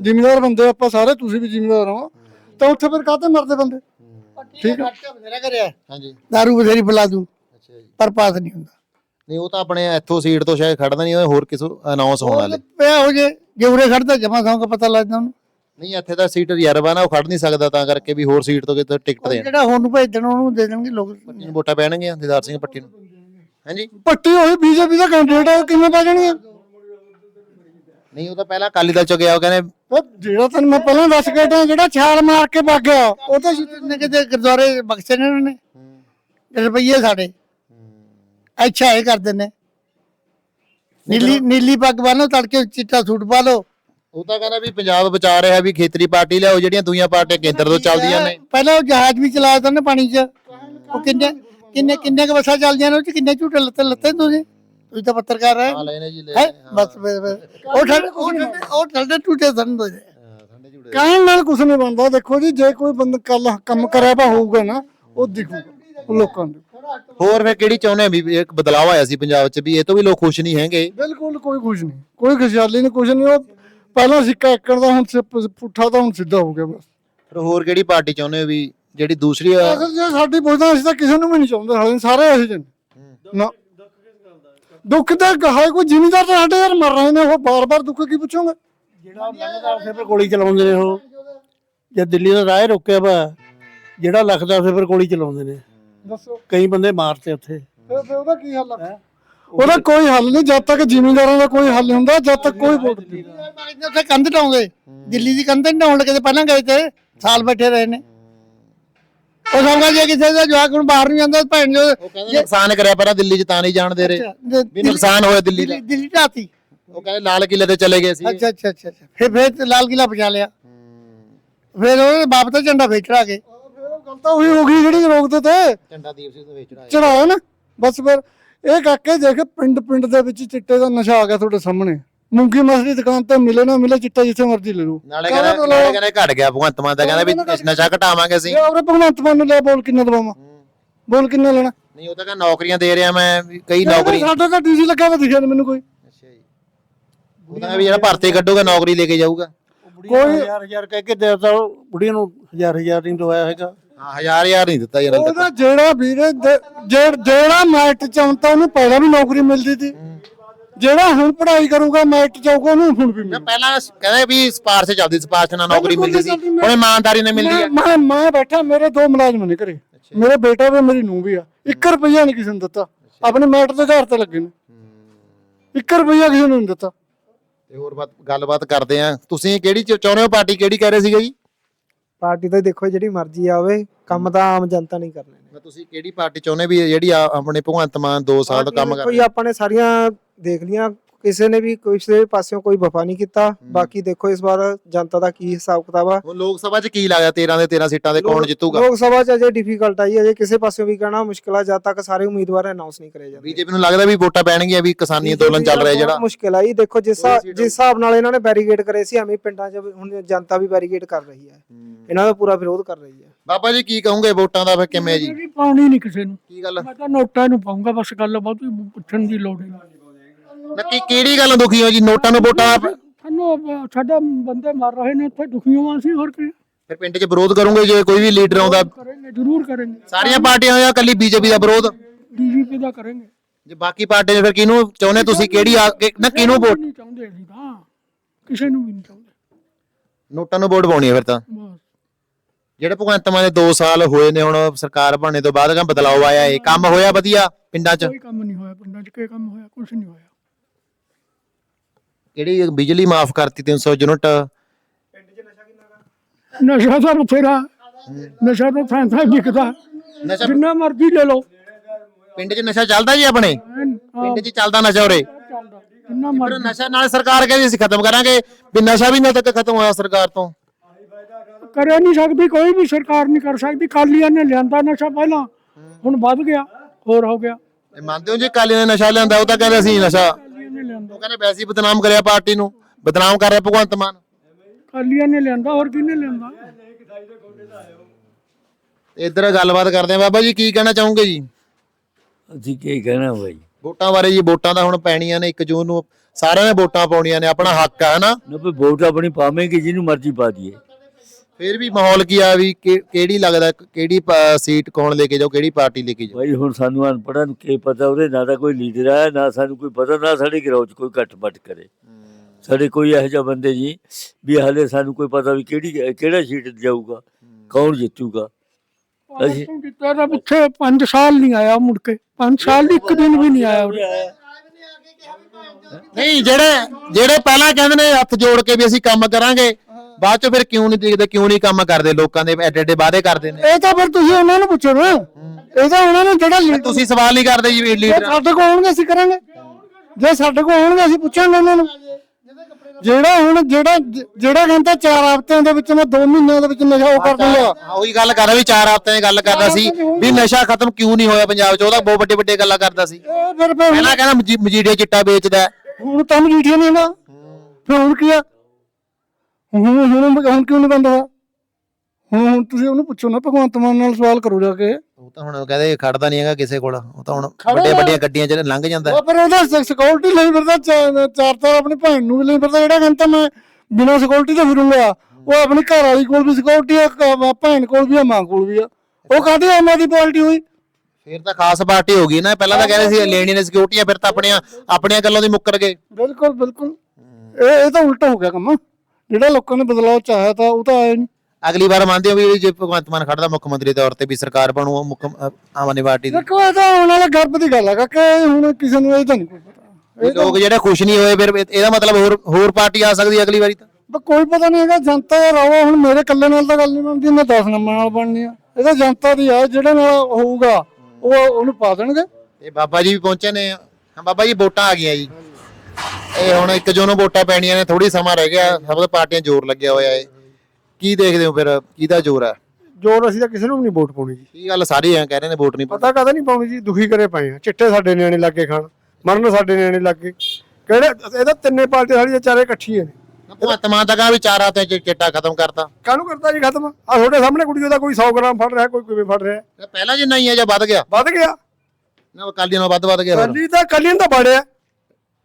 ਜ਼ਿਮੀਦਾਰ ਬੰਦੇ ਆਪਾਂ ਸਾਰੇ ਤੁਸੀਂ ਵੀ ਜ਼ਿਮੀਦਾਰ ਹੋ। ਤਾਂ ਉੱਥੇ ਫਿਰ ਕਾਹਤੇ ਮਰਦੇ ਬੰਦੇ? ਠੀਕ ਹੈ। ਬਥੇਰਾ ਕਰਿਆ ਹਾਂਜੀ। ਦਾਰੂ ਬਥੇਰੀ ਪਿਲਾ ਦੂ ਅੱਛਾ ਜੀ। ਪਰ ਪਾਸ ਨਹੀਂ ਹੁੰਦਾ। ਨਹੀਂ ਉਹ ਤਾਂ ਆਪਣੇ ਇੱਥੋਂ ਸੀਟ ਤੋਂ ਸ਼ਾਇਦ ਖੜਦਾ ਨਹੀਂ ਹੋਰ ਕਿਸੇ ਅਨਾਉਂਸ ਹੋਣ ਵਾਲੇ। ਪਿਆ ਹੋ ਜੇ ਜੇ ਉਰੇ ਖੜਦਾ ਜਮਾ ਸੌਂ ਪਤਾ ਲੱਗਦਾ ਉਹਨੂੰ। ਨਹੀਂ ਇੱਥੇ ਤਾਂ ਸੀਟ ਰਿਜ਼ਰਵ ਨਾ ਉਹ ਖੜ ਨਹੀਂ ਸਕਦਾ ਤਾਂ ਕਰਕੇ ਵੀ ਹੋਰ ਸੀਟ ਤੋਂ ਕਿਤੇ ਟਿਕਟ ਦੇਣ। ਜਿਹੜਾ ਨੂੰ ਭੇਜਣ ਉਹਨੂੰ ਦੇ ਦੇਣਗੇ ਲੋਕ। ਵੋਟਾਂ ਪੈਣਗੀਆਂ ਦਿਦਾਰ ਸਿੰਘ ਪੱਟੀ ਨੂੰ। ਹਾਂਜੀ? ਪੱਟੀ ਹੋਈ ਬੀਜੇਪੀ ਦਾ ਕੈਂਡੀਡੇਟ ਆ ਕਿਵੇਂ ਪਾ ਜਾਣਗੇ? ਨਹੀਂ ਉਹ ਤਾਂ ਪਹਿਲਾਂ ਅਕਾਲੀ ਦਲ ਚ ਗਿਆ ਉਹ ਕਹਿੰਦੇ ਉਹ ਜਿਹੜਾ ਤੈਨੂੰ ਮੈਂ ਪਹਿਲਾਂ ਦੱਸ ਕੇ ਹਟਿਆ ਜਿਹੜਾ ਛਾਲ ਮਾਰ ਕੇ ਭੱਗ ਗਿਆ ਉਹ ਤਾਂ ਕਿਤੇ ਗੁਰਦੁਆਰੇ ਬਖਸ਼ੇ ਨੇ ਉਹਨਾਂ। ਨੇ ਰੁਪਈਏ ਸਾਡੇ। ਅੱਛਾ ਇਹ ਕਰਦੇ ਨੇ ਨੀਲੀ ਨੀਲੀ ਪੱਗ ਬੰਨੋ ਤੜਕੇ ਚਿੱਟਾ ਸੂਟ ਪਾ ਲਓ। ਉਹ ਤਾਂ ਕਹਿੰਦਾ ਵੀ ਪੰਜਾਬ ਬਚਾ ਰਿਹਾ ਵੀ ਖੇਤਰੀ ਪਾਰਟੀ ਲਿਆਓ ਜਿਹੜੀਆਂ ਦੂਈਆਂ ਪਾਰਟੀਆਂ ਕੇਂਦਰ ਤੋਂ ਚੱਲਦੀਆਂ ਨੇ। ਪਹਿਲਾਂ ਉਹ ਜਹਾਜ਼ ਵੀ ਚਲਾਇਆ ਤਾਂ ਨੇ ਪਾਣੀ 'ਚ। ਉਹ ਕਿੰਨੇ ਕਿੰਨੇ ਕਿੰਨੇ ਕ ਬੱਸਾਂ ਚੱਲਦੀਆਂ ਨੇ ਉਹ 'ਚ? ਕਿੰਨੇ ਝੂਟੇ ਲੱਤੇ ਲੱਤੇ ਤੁਸੀਂ? ਤੁਸੀਂ ਤਾਂ ਪੱਤਰਕਾਰ ਹੈ ਆ ਲੈਣੇ ਜੀ ਲੈ ਹੈਂ? ਬਸ। ਉਹ ਠੰਡ ਉਹ ਠੰਡੇ ਝੂਟੇ ਸੰਦ ਹੋ ਜਾਏ ਕਹਿਣ ਨਾਲ ਕੁਝ ਨਹੀਂ ਬਣਦਾ। ਦੇਖੋ ਜੀ ਜੇ ਕੋਈ ਬੰਦਾ ਕੱਲ ਕੰਮ ਕਰਿਆ ਵਾ ਹੋਊਗਾ ਨਾ ਉਹ ਦਿਖੂਗਾ ਲੋਕਾਂ ਨੂੰ ਹੋਰ ਫਿਰ ਕਿਹੜੀ ਚਾਹੁੰਦੇ ਆ ਵੀ ਇੱਕ ਬਦਲਾਅ ਆਇਆ ਸੀ ਪੰਜਾਬ 'ਚ ਵੀ ਇਹ ਤੋਂ ਵੀ ਲੋਕ ਖੁਸ਼ ਨਹੀਂ ਹੈਗੇ। ਬਿਲਕੁਲ ਕੋਈ ਕੁਝ ਨਹੀਂ। ਕੋਈ ਖੁਸ਼ਹਾਲੀ ਨਹੀਂ ਕੁਝ ਨਹੀਂ। ਉਹ ਪਹਿਲਾਂ ਸਿੱਕਾ ਇੱਕਣ ਦਾ ਹੁਣ ਸਿ- ਪੁੱਠਾ ਤਾਂ ਹੁਣ ਸਿੱਧਾ ਹੋ ਗਿਆ ਬਸ। ਫਿਰ ਹੋਰ ਕਿਹੜੀ ਪਾਰਟੀ ਚਾਹੁੰਦੇ ਹੋ ਵੀ ਜਿਹੜੀ ਦੂਸਰੀ ਆ- ਅਸਲ ਜੇ ਸਾਡੀ ਪੁੱਛਦਾ ਅਸੀਂ ਤਾਂ ਕਿਸੇ ਨੂੰ ਵੀ ਨਹੀਂ ਚਾਹੁੰਦੇ ਹਾਲੇ ਸਾਰੇ ਅਸੀਂ ਜਨ ਨਾ। ਦੁੱਖ ਤਾਂ ਹੈ ਕੋਈ ਜ਼ਿਮੀਦਾਰ ਤਾਂ ਸਾਡੇ ਯਾਰ ਮਰ ਰਹੇ ਨੇ ਉਹ ਬਾਰ-ਬਾਰ ਦੁੱਖ ਕੀ ਪੁੱਛੋਗੇ? ਜਿਹੜਾ ਲੰਘਦਾ ਉਸੇ ਪਰ ਗੋਲੀ ਚਲਾਉਂਦੇ ਨੇ ਉਹ। ਜੇ ਦਿੱਲੀ ਦਾ ਰਾਹ ਰੁਕਿਆ ਵਾ ਜਿਹੜਾ ਲਖਦਾ ਉਸੇ ਪਰ ਗੋਲੀ ਚਲਾਉਂਦੇ ਨੇ। ਦੱਸੋ। ਕਈ ਬੰਦੇ ਮਾਰਤੇ ਉੱਥੇ। ਫਿਰ ਫਿਰ ਉਹਦਾ ਕੀ ਹੱਲ ਆ? ਉਹਦਾ ਕੋਈ ਹੱਲ ਨਹੀਂ ਜਦ ਤੱਕ ਜ਼ਿਮੀਂਦਾਰਾਂ ਦਾ ਕੋਈ ਹੱਲ ਨਹੀਂ ਹੁੰਦਾ ਜਦ ਤੱਕ ਕੋਈ ਵੋਟ ਨਹੀਂ। ਉੱਥੇ ਕੰਧ ਢਾਉਂਦੇ। ਦਿੱਲੀ ਦੀ ਕੰਧ ਨਹੀਂ ਢਾਉਣ ਕਿਤੇ ਪਹਿਲਾਂ ਗਏ ਤੇ ਸਾਲ ਬੈਠੇ ਰਹੇ ਨੇ। ਉਹ ਸਮਝਾ ਜੇ ਕਿਸੇ ਦਾ ਜਵਾਕ ਹੁਣ ਬਾਹਰ ਨਹੀਂ ਜਾਂਦਾ ਭੈਣ ਜੋ ਉਹ ਕਹਿੰਦੇ ਨੁਕਸਾਨ ਕਰਿਆ ਪਹਿਲਾਂ ਦਿੱਲੀ 'ਚ ਤਾਂ ਨਹੀਂ ਜਾਣ ਦੇ ਰਹੇ ਵੀ ਨੁਕਸਾਨ ਹੋਇਆ ਦਿੱਲੀ ਦਾ। ਦਿੱਲੀ ਢਾਤੀ। ਉਹ ਕਹਿੰਦੇ ਲਾਲ ਕਿਲੇ ਤੇ ਚਲੇ ਗਏ ਸੀ। ਅੱਛਾ ਅੱਛਾ ਅੱਛਾ। ਫਿਰ ਫਿਰ ਤੇ ਲਾਲ ਕਿਲਾ ਬਚਾ ਲਿਆ। ਫਿਰ ਉਹਦੇ ਬਾਪ ਦਾ ਝੰਡਾ ਵੇਚ ਚੜਾ ਕੇ। ਗੱਲ ਤਾਂ ਉਹੀ ਹੋ ਗਈ ਜਿਹੜੀ ਰੋਕਦੇ ਤੇ ਝੰਡਾ ਦੀਪ ਸਿੰਘ ਤੋਂ ਵੇਚਣਾ ਚੜਾਇਆ ਨਾ। ਬਸ ਫਿਰ ਇਹ ਕਾਕੇ ਦੇਖ ਪਿੰਡ ਪਿੰਡ ਦੇ ਵਿੱਚ ਚਿੱਟੇ ਦਾ ਨਸ਼ਾ ਆ ਗਿਆ ਤੁਹਾਡੇ ਸਾਹਮਣੇ। ਮੂੰਗੀ ਮਸਲੀ ਦੁਕਾਨ ਤੇ ਮਿਲੇ ਨਾ ਮਿਲੇ ਚਿੱਟਾ ਜਿੱਥੇ ਮਰਜ਼ੀ ਲੈ ਲਓ। ਨਾਲੇ ਕਹਿੰਦੇ ਨਾਲੇ ਕਹਿੰਦੇ ਘਟ ਗਿਆ ਭਗਵੰਤ ਮਾਨ ਦਾ ਕਹਿੰਦਾ ਵੀ ਨਸ਼ਾ ਘਟਾਵਾਂਗੇ ਅਸੀਂ। ਇਹ ਭਗਵੰਤ ਮਾਨ ਨੂੰ ਲੈ ਬੋਲ ਕਿੰਨਾ ਦਵਾਵਾਂ ਬੋਲ ਕਿੰਨਾ ਲੈਣਾ? ਨਹੀਂ ਉਹ ਤਾਂ ਕਹਿੰਦਾ ਨੌਕਰੀਆਂ ਦੇ ਰਿਹਾ ਮੈਂ ਕਈ ਨੌਕਰੀ ਸਾਡਾ ਤਾਂ ਡੀਸੀ ਲੱਗਾ ਵਾ ਦਿਖਿਆ ਮੈਨੂੰ ਕੋਈ। ਅੱਛਾ ਜੀ। ਉਹਦਾ ਵੀ ਜਿਹੜਾ ਭਰਤੀ ਕੱਢੂਗਾ ਨੌਕਰੀ ਲੈ ਕੇ ਜਾਊਗਾ। ਕੋਈ ਹਜ਼ਾਰ ਹਜ਼ਾਰ ਕਹਿ ਕੇ ਦੇਤਾ ਬੁੜੀਆਂ ਨੂੰ ਹਜ਼ਾਰ ਹਜ਼ਾਰ ਨਹੀਂ ਦਵਾਇਆ ਹੈਗਾ। ਹਾਂ ਹਜ਼ਾਰ ਹਜ਼ਾਰ ਨਹੀਂ ਦਿੱਤਾ ਯਾਰ ਉਹਦਾ ਜਿਹੜਾ ਵੀਰੇ ਦੇ- ਜੇ- ਜਿਹੜਾ ਮੈਟ ਚ ਆਉਂਦਾ ਉਹਨੂੰ ਪਹਿਲਾਂ ਵੀ ਨੌਕਰੀ ਮਿਲਦੀ ਸੀ। ਜਿਹੜਾ ਹੁਣ ਪੜ੍ਹਾਈ ਕਰੂਗਾ ਮੈਟ ਚ ਆਊਗਾ ਉਹਨੂੰ ਹੁਣ ਵੀ ਮਿਲੂ। ਪਹਿਲਾਂ ਕਹਿੰਦੇ ਵੀ ਸਪਾਰਸ਼ ਚੱਲਦੀ ਸਪਾਰਸ਼ ਨਾਲ ਨੌਕਰੀ ਮਿਲਦੀ ਸੀ। ਹੁਣ ਇਮਾਨਦਾਰੀ ਨਾਲ ਮਿਲਦੀ ਹੈ ਮੈਂ ਮੈਂ- ਮੈਂ ਬੈਠਾ ਮੇਰੇ ਦੋ ਮੁਲਾਜ਼ਮ ਨੇ ਘਰੇ। ਮੇਰੇ ਬੇਟਾ ਵੀ ਮੇਰੀ ਨੂੰਹ ਵੀ ਆ। 1 ਰੁਪਈਆ ਨਹੀਂ ਕਿਸੇ ਨੂੰ ਦਿੱਤਾ। ਆਪਣੇ ਮੈਟ ਦੇ ਘਰ ਤੇ ਲੱਗੇ ਨੇ। 1 ਰੁਪਈਆ ਕਿਸੇ ਨੂੰ ਨਹੀਂ ਦਿੱਤਾ। ਤੇ ਹੋਰ ਬਾਤ ਗੱਲਬਾਤ ਕਰਦੇ ਆ। ਤੁਸੀਂ ਕਿਹੜੀ ਚ- ਚਾਹੁੰਦੇ ਹੋ ਪਾਰਟੀ ਕਿਹੜੀ ਕਹਿ ਰਹੇ ਸੀਗੇ ਜੀ? ਪਾਰਟੀ ਤਾਂ ਦੇਖੋ ਜਿਹੜੀ ਮਰਜ਼ੀ ਆਵੇ ਕੰਮ ਤਾਂ ਆਮ ਜਨਤਾ ਨਹੀਂ ਕਰਨੇ ਨੇ। ਮੈਂ ਤੁਸੀਂ ਕਿਹੜੀ ਪਾਰਟੀ ਚਾਹੁੰਦੇ ਵੀ ਜਿਹੜੀ ਆ- ਆਪਣੇ ਭਗਵੰਤ ਮਾਨ 2 ਸਾਲ ਕੰਮ ਕਰ ਕੋਈ ਆਪਾਂ ਨੇ ਸਾਰੀਆਂ ਦੇਖ ਲੀਆਂ ਕਿਸੇ ਨੇ ਵੀ ਕਿਸੇ ਪਾਸਿਓਂ ਕੋਈ ਵਫਾ ਨਹੀਂ ਕੀਤਾ। ਬਾਕੀ ਦੇਖੋ ਇਸ ਵਾਰ ਜਨਤਾ ਦਾ ਕੀ ਹਿਸਾਬ ਕਿਤਾਬ ਆ। ਹੁਣ ਲੋਕ ਸਭਾ ਚ ਕੀ ਲੱਗਦਾ 13 ਦੇ 13 ਸੀਟਾਂ ਤੇ ਕੌਣ ਜਿੱਤੂਗਾ? ਲੋਕ ਸਭਾ ਚ ਅਜੇ ਡਿਫਿਕਲਟ ਆਈ ਅਜੇ ਕਿਸੇ ਪਾਸਿਓਂ ਵੀ ਕਹਿਣਾ ਮੁਸ਼ਕਿਲ ਆ ਜਦ ਤੱਕ ਸਾਰੇ ਉਮੀਦਵਾਰ ਅਨਾਉਂਸ ਨਹੀਂ ਕਰੇ ਜਾਂਦੇ। ਬੀਜੇਪੀ ਨੂੰ ਲੱਗਦਾ ਵੀ ਵੋਟਾਂ ਪੈਣਗੀਆਂ ਵੀ ਕਿਸਾਨੀ ਅੰਦੋਲਨ ਚੱਲ ਰਿਹਾ ਜਿਹੜਾ। ਮੁਸ਼ਕਿਲ ਆਈ ਦੇਖੋ ਜਿਸ ਹਿਸਾਬ- ਜਿਸ ਹਿਸਾਬ ਨਾਲ ਇਹਨਾਂ ਨੇ ਬੈਰੀਕੇਡ ਕਰੇ ਸੀ ਐਵੇਂ ਹੀ ਪਿੰਡਾਂ 'ਚ ਹੁਣ ਜਨਤਾ ਵੀ ਬੈਰੀਕੇਡ ਕਰ ਰਹੀ ਹੈ। ਇਹਨਾਂ ਦਾ ਪੂਰਾ ਵਿਰੋਧ ਕਰ ਰਹੀ ਹੈ। ਬਾਬਾ ਜੀ ਕੀ ਕਹੋਗੇ ਵੋਟਾਂ ਦਾ ਫਿਰ ਕਿਵੇਂ ਜੀ? ਜੀ ਪਾਉਣੀ ਨਹੀਂ ਕਿਸੇ ਨੂੰ। ਕੀ ਗੱਲ ਮੈਂ ਤਾਂ ਨੋਟਾਂ ਨੂੰ ਪਾਉਂਗਾ ਬਸ ਗੱਲ ਬਹੁਤੀ ਪੁੱਛਣ ਦੀ ਲੋੜ ਨਹੀਂ। ਨੱਕੀ ਕਿਹੜੀ ਗੱਲ ਦੁਖੀ ਹੋ ਜੀ? ਨੋਟਾਂ ਨੂੰ ਵੋਟਾਂ ਸਾਨੂੰ ਸਾਡਾ ਬੰਦੇ ਮਰ ਰਹੇ ਨੇ ਉੱਥੇ ਦੁਖੀਆਂ ਵਾਂ ਅਸੀਂ ਹੋਰ ਕੀ। ਫਿਰ ਪਿੰਡ 'ਚ ਵਿਰੋਧ ਕਰੋਗੇ ਜੇ ਕੋਈ ਵੀ ਲੀਡਰ ਆਉਂਦਾ? ਕਰਾਂਗੇ ਜ਼ਰੂਰ ਕਰਾਂਗੇ। ਸਾਰੀਆਂ ਪਾਰਟੀਆਂ ਜਾਂ ਕੱਲੀ ਬੀਜੇਪੀ ਦਾ ਵਿਰੋਧ? ਡੀਜੀਪੀ ਦਾ ਕਰਾਂਗੇ। ਜੇ ਬਾਕੀ ਪਾਰਟੀਆਂ ਨੇ ਫਿਰ ਕਿਹਨੂੰ ਚਾਹੁੰਦੇ ਤੁਸੀਂ? ਕਿਹੜੀ ਆ ਕੇ- ਨਾ ਕਿਹਨੂੰ ਵੋਟ? ਨਹੀਂ ਚਾਹੁੰਦੇ ਅਸੀਂ ਤਾਂ। ਕਿਸੇ ਨੂੰ ਵੀ ਨਹੀਂ ਚਾਹੁੰਦੇ। ਨੋਟਾਂ ਨੂੰ ਵੋਟ ਪਾਉਣੀ ਹੈ ਫਿਰ ਤਾਂ। ਬਸ। ਜਿਹੜੇ ਭਗਵੰਤ ਮਾਨ ਦੇ 2 ਸਾਲ ਹੋਏ ਨੇ ਹੁਣ ਸਰਕਾਰ ਬਣਨੇ ਤੋਂ ਬਾਅਦ ਕੰਮ ਬਦਲਾਅ ਆਇਆ ਏ। ਕੰਮ ਹੋਇਆ ਵਧੀਆ ਪਿੰਡਾਂ 'ਚ? ਕੋਈ ਕੰਮ ਨਹੀਂ ਹੋਇਆ ਪਿੰਡਾਂ 'ਚ ਕੀ ਕੰਮ ਹੋਇਆ ਕੁਝ ਨਹੀਂ ਹੋਇਆ। ਕਿਹੜੀ ਬਿਜਲੀ ਮਾਫ ਕਰਤੀ 300 ਯੂਨਿਟ? ਨਸ਼ਾ ਤਾਂ ਬਥੇਰਾ। ਨਸ਼ਾ ਤਾਂ ਥਾਂ ਥਾਂ ਵਿਕਦਾ। ਨਸ਼ਾ ਜਿੰਨਾ ਮਰਜ਼ੀ ਲੈ ਲਓ। ਪਿੰਡ 'ਚ ਨਸ਼ਾ ਚੱਲਦਾ ਜੀ ਆਪਣੇ? ਪਿੰਡ 'ਚ ਚੱਲਦਾ ਨਸ਼ਾ ਉਰੇ? ਚੱਲਦਾ। ਜਿੰਨਾ ਪਰ ਮਰਜ਼ੀ। ਨਸ਼ਾ ਨਾਲ ਸਰਕਾਰ ਕਹਿੰਦੀ ਅਸੀਂ ਖਤਮ ਕਰਾਂਗੇ। ਵੀ ਨਸ਼ਾ ਵੀ ਨਾ ਤੱਕ ਖਤਮ ਹੋਇਆ ਸਰਕਾਰ ਤੋਂ। ਕਰਿਆ ਨਹੀਂ ਸਕਦੀ ਕੋਈ ਵੀ ਸਰਕਾਰ ਨਹੀਂ ਕਰ ਸਕਦੀ। ਕਾਲੀਆਂ ਨੇ ਲਿਆਂਦਾ ਨਸ਼ਾ ਪਹਿਲਾਂ। ਹੁਣ ਵੱਧ ਗਿਆ ਹੋਰ ਹੋ ਗਿਆ। ਇਹ ਮੰਨਦੇ ਹੋ ਜੀ ਕਾਲੀਆਂ ਨੇ ਨਸ਼ਾ ਲਿਆਂਦਾ ਉਹ ਤਾਂ ਕਹਿੰਦੇ ਅਸੀਂ ਨਸ਼ਾ ਨੇ ਲਿਆਂਦਾ। ਉਹ ਕਹਿੰਦੇ ਵੈਸੇ ਹੀ ਬਦਨਾਮ ਕਰਿਆ ਪਾਰਟੀ ਨੂੰ ਬਦਨਾਮ ਕਰ ਰਿਹਾ ਭਗਵੰਤ ਮਾਨ। ਕਾਲੀਆਂ ਨੇ ਲਿਆਂਦਾ ਹੋਰ ਕਿਹਨੇ ਲਿਆਂਦਾ? ਇੱਧਰ ਗੱਲਬਾਤ ਕਰਦੇ ਆ ਬਾਬਾ ਜੀ ਕੀ ਕਹਿਣਾ ਚਾਹੋਗੇ ਜੀ? ਅਸੀਂ ਕੀ ਕਹਿਣਾ ਬਾਈ? ਵੋਟਾਂ ਬਾਰੇ ਜੀ ਵੋਟਾਂ ਤਾਂ ਹੁਣ ਪੈਣੀਆਂ ਨੇ 1 ਜੂਨ ਨੂੰ ਸਾਰਿਆਂ ਨੇ ਵੋਟਾਂ ਪਾਉਣੀਆਂ ਨੇ ਆਪਣਾ ਹੱਕ ਆ ਹਨਾ? ਨਾ ਵੀ ਵੋਟ ਆਪਣੀ ਪਾਵੇਂਗੇ ਜਿਹਨੂੰ ਮਰਜ਼ੀ ਪਾ ਦਈਏ। ਫਿਰ ਵੀ ਮਾਹੌਲ ਕੀ ਆ ਵੀ ਕਿ- ਕਿਹੜੀ ਲੱਗਦਾ ਕਿਹੜੀ ਪਾ- ਸੀਟ ਕੌਣ ਲੈ ਕੇ ਜਾਓ ਕਿਹੜੀ ਪਾਰਟੀ ਲੈ ਕੇ ਜਾਓ ਬਾਈ ਹੁਣ ਸਾਨੂੰ ਅਨਪੜ੍ਹਾਂ ਨੂੰ ਕੀ ਪਤਾ ਉਹਦੇ ਨਾ ਤਾਂ ਕੋਈ ਲੀਡਰ ਆ ਨਾ ਸਾਨੂੰ ਕੋਈ ਪਤਾ ਨਾ ਸਾਡੇ ਗਿਰੋਹ 'ਚ ਕੋਈ ਘੱਟ ਵੱਟ ਕਰੇ। ਸਾਡੇ ਕੋਈ ਇਹੋ ਜਿਹਾ ਬੰਦੇ ਜੀ ਵੀ ਹਾਲੇ ਸਾਨੂੰ ਕੋਈ ਪਤਾ ਵੀ ਕਿਹੜੀ ਕਿਹੜਾ ਸੀਟ ਜਾਊਗਾ ਕੌਣ ਜਿੱਤੂਗਾ। ਅਸੀਂ ਅਸੀਂ ਕੀਤਾ ਤਾਂ ਪਿੱਛੇ 5 ਸਾਲ ਨਹੀਂ ਆਇਆ ਮੁੜ ਕੇ 5 ਸਾਲ ਦੀ ਇੱਕ ਦਿਨ ਵੀ ਨਹੀਂ ਆਇਆ ਉਰੇ ਨਹੀਂ ਜਿਹੜੇ ਜਿਹੜੇ ਪਹਿਲਾਂ ਕਹਿੰਦੇ ਨੇ ਹੱਥ ਜੋੜ ਕੇ ਵੀ ਅਸੀਂ ਕੰਮ ਕਰਾਂਗੇ ਬਾਅਦ ਚ ਫਿਰ ਕਿਉਂ ਨਹੀਂ ਦੇਖਦੇ ਕਿਉਂ ਨਹੀਂ ਕੰਮ ਕਰਦੇ? ਲੋਕਾਂ ਦੇ ਐਡੇ ਐਡੇ ਵਾਅਦੇ ਕਰਦੇ ਨੇ। ਇਹ ਤਾਂ ਫਿਰ ਤੁਸੀਂ ਉਹਨਾਂ ਨੂੰ ਪੁੱਛੋ ਨਾ। ਇਹ ਤਾਂ ਉਹਨਾਂ ਨੇ ਜਿਹੜਾ ਲੀਡਰ ਤੁਸੀਂ ਸਵਾਲ ਨਹੀਂ ਕਰਦੇ ਜੀ ਲੀਡਰ ਸਾਡੇ ਕੋਲ ਆਉਣਗੇ ਅਸੀਂ ਕਰਾਂਗੇ। ਜੇ ਸਾਡੇ ਕੋਲ ਆਉਣਗੇ ਅਸੀਂ ਪੁੱਛਾਂਗੇ ਉਹਨਾਂ ਨੂੰ। ਜਿਹੜਾ ਹੁਣ ਜਿਹੜਾ ਜਿਹੜਾ ਕਹਿੰਦਾ ਚਾਰ ਹਫ਼ਤਿਆਂ ਦੇ ਵਿੱਚ ਮੈਂ 2 ਮਹੀਨਿਆਂ ਦੇ ਵਿੱਚ ਨਸ਼ਾ ਉਹ ਕਰ ਦੂੰਗਾ ਉਹੀ ਗੱਲ ਕਰ ਰਿਹਾ ਵੀ ਚਾਰ ਹਫ਼ਤਿਆਂ ਦੀ ਗੱਲ ਕਰਦਾ ਸੀ ਵੀ ਨਸ਼ਾ ਖਤਮ ਕਿਉਂ ਨਹੀਂ ਹੋਇਆ ਪੰਜਾਬ 'ਚ? ਉਹਦਾ ਬਹੁਤ ਵੱਡੇ ਵੱਡੇ ਗੱਲਾਂ ਕਰਦਾ ਸੀ। ਇਹ ਫਿਰ ਫਿਰ ਪਹਿਲਾਂ ਕਹਿੰਦਾ ਮਜੀ- ਮਜੀਠੀਆ ਚਿੱਟਾ ਵੇਚਦਾ। ਹੁਣ ਤਾਂ ਮਜੀਠੀਆ ਨਹੀਂ ਹੈਗਾ। ਫਿਰ ਹੁਣ ਕੀ ਆ? ਹੁਣ ਹੁਣ ਹੁਣ ਕਿਉਂ ਨਹੀਂ ਬੰਦ ਹੋਇਆ ਹੁਣ ਹੁਣ ਤੁਸੀਂ ਉਹਨੂੰ ਪੁੱਛੋ ਨਾ ਭਗਵੰਤ ਮਾਨ ਨਾਲ ਸਵਾਲ ਕਰੋ ਜਾ ਕੇ। ਉਹ ਤਾਂ ਹੁਣ ਕਹਿੰਦੇ ਖੜਦਾ ਨਹੀਂ ਹੈਗਾ ਕਿਸੇ ਕੋਲ। ਉਹ ਤਾਂ ਹੁਣ ਵੱਡੇ। ਵੱਡੀਆਂ ਗੱਡੀਆਂ 'ਚ ਲੰਘ ਜਾਂਦਾ। ਉਹ ਪਰ ਉਹਦਾ ਸਿਕਿਉਰਿਟੀ ਲਈ ਫਿਰਦਾ ਚਾਰ ਚਾਰ ਆਪਣੀ ਭੈਣ ਨੂੰ ਵੀ ਲਈ ਫਿਰਦਾ ਜਿਹੜਾ ਕਹਿੰਦਾ ਮੈਂ ਬਿਨਾਂ ਸਿਕਿਉਰਿਟੀ ਤੋਂ ਫਿਰੂੰਗਾ ਉਹ ਆਪਣੀ ਘਰ ਵਾਲੀ ਕੋਲ ਵੀ ਸਿਕਿਉਰਿਟੀ ਆ ਭੈਣ ਕੋਲ ਵੀ ਆ ਮਾਂ ਕੋਲ ਵੀ ਆ। ਉਹ ਕਾਹਦੀ ਉਹਨਾਂ ਦੀ ਪਾਰਟੀ ਹੋਈ? ਫਿਰ ਤਾਂ ਖਾਸ ਪਾਰਟੀ ਹੋ ਗਈ ਨਾ। ਪਹਿਲਾਂ ਤਾਂ ਕਹਿੰਦੇ ਸੀ ਲੈਣੀ ਨੇ ਸਿਕਿਉਰਟੀਆਂ ਫਿਰ ਤਾਂ ਆਪਣੀਆਂ ਆਪਣੀਆਂ ਗੱਲਾਂ ਦੀ ਮੁੱਕਰ ਗਏ। ਬਿਲਕੁਲ ਬਿਲਕੁਲ। ਇਹ ਇਹ ਤਾਂ ਉਲਟਾ ਹੋ ਗਿਆ ਕੰਮ। ਜਿਹੜਾ ਲੋਕਾਂ ਨੇ ਬਦਲਾਅ ਚਾਹਿਆ ਤਾਂ ਉਹ ਤਾਂ ਆਇਆ ਨਹੀਂ। ਅਗਲੀ ਵਾਰ ਮੰਨਦੇ ਹੋ ਵੀ ਜੇ ਭਗਵੰਤ ਮਾਨ ਖੜਦਾ ਮੁੱਖ ਮੰਤਰੀ ਤੌਰ ਤੇ ਵੀ ਸਰਕਾਰ ਬਣੂ ਉਹ ਮੁੱਖ ਅ, ਆਮ ਆਦਮੀ ਪਾਰਟੀ ਦੀ। ਦੇਖੋ ਇਹ ਤਾਂ ਆਉਣ ਵਾਲੇ ਗਰਭ ਦੀ ਗੱਲ ਹੈ ਕਿ ਹੁਣ ਕਿਸੇ ਨੂੰ ਇਹ ਤਾਂ ਨਹੀਂ ਕੋਈ ਪਤਾ। ਲੋਕ ਜਿਹੜੇ ਖੁਸ਼ ਨਹੀਂ ਹੋਏ ਫਿਰ ਇਹਦਾ ਮਤਲਬ ਹੋਰ ਹੋਰ ਪਾਰਟੀ ਆ ਸਕਦੀ ਹੈ ਅਗਲੀ ਵਾਰੀ ਤਾਂ? ਬਸ ਕੋਈ ਪਤਾ ਨਹੀਂ ਹੈਗਾ ਜਨਤਾ ਦਾ ਰੌਲਾ ਹੁਣ ਮੇਰੇ ਇਕੱਲੇ ਨਾਲ ਤਾਂ ਗੱਲ ਨਹੀਂ ਬਣਦੀ ਮੈਂ 10 ਨੰਬਰ ਨਾਲ ਬਣਨੀ ਆ। ਇਹ ਤਾਂ ਜਨਤਾ ਦੀ ਆ ਜਿਹੜੇ ਨਾਲ ਹੋਊਗਾ ਉਹ ਉਹਨੂੰ ਪਾ ਦੇਣਗੇ। ਤੇ ਬਾਬਾ ਜੀ ਵੀ ਪਹੁੰਚੇ ਨੇ। ਹਾਂ ਬਾਬਾ ਜੀ ਵੋਟਾਂ ਆ ਗਈਆਂ ਜੀ। ਇਹ ਹੁਣ ਇੱਕ ਜੂਨ ਨੂੰ ਵੋਟਾਂ ਪੈਣੀਆਂ ਨੇ ਥੋੜੀ ਸਮਾਂ ਰਹਿ ਗਿਆ ਸਭ ਤੋਂ ਪਾਰਟੀਆਂ ਜ਼ੋਰ ਲੱਗਿਆ ਹੋਇਆ ਹੈ ਕੀ ਦੇਖਦੇ ਹੋ ਫਿਰ ਕਿਹਦਾ ਜ਼ੋਰ ਹੈ ਜੋਰ ਅਸੀਂ ਤਾਂ ਕਿਸੇ ਨੂੰ ਵੀ ਨਹੀਂ ਵੋਟ ਪਾਉਣੀ ਜੀ। ਕੀ ਗੱਲ ਸਾਰੇ ਐ ਕਹਿ ਰਹੇ ਨੇ ਵੋਟ ਨਹੀਂ ਪਤਾ ਕਦਾ ਨਹੀਂ ਪਾਉਣੀ ਜੀ ਦੁਖੀ ਕਰੇ ਪਏ ਆ। ਚਿੱਟੇ ਸਾਡੇ ਨਿਆਣੇ ਲੱਗੇ ਖਾਣ ਮਰਨ ਸਾਡੇ ਨਿਆਣੇ ਲੱਗੇ ਕਿਹੜੇ ਇਹਦਾ ਤਿੰਨੇ ਪਾਰਟੀਆਂ ਸਾਡੀਆਂ ਚਾਰੇ ਇਕੱਠੀਆਂ ਨੇ। ਭਗਵੰਤ ਮਾਨ ਤਾਂ ਕਹਾ ਵੀ ਚਾਰ ਚ ਚਿੱਟਾ ਖਤਮ ਕਰਤਾ। ਕਾਹਨੂੰ ਕਰਤਾ ਜੀ ਖਤਮ? ਆ ਤੁਹਾਡੇ ਸਾਹਮਣੇ ਕੁੜੀ ਦਾ ਕੋਈ 100 ਗ੍ਰਾਮ ਫੜ ਰਿਹਾ ਕੋਈ ਕਿਵੇਂ ਫੜ ਰਿਹਾ? ਤੇ ਪਹਿਲਾਂ ਜਿੰਨਾ ਹੀ ਹੈ ਜਾਂ ਵੱਧ ਗਿਆ? ਵੱਧ ਗਿਆ। ਨਾ ਅਕਾਲੀਆਂ ਨਾਲ ਵੱਧ ਵੱਧ ਗਿਆ ਕੱਲੀ ਤਾਂ ਕੱਲੀ ਤਾਂ ਬੜਿਆ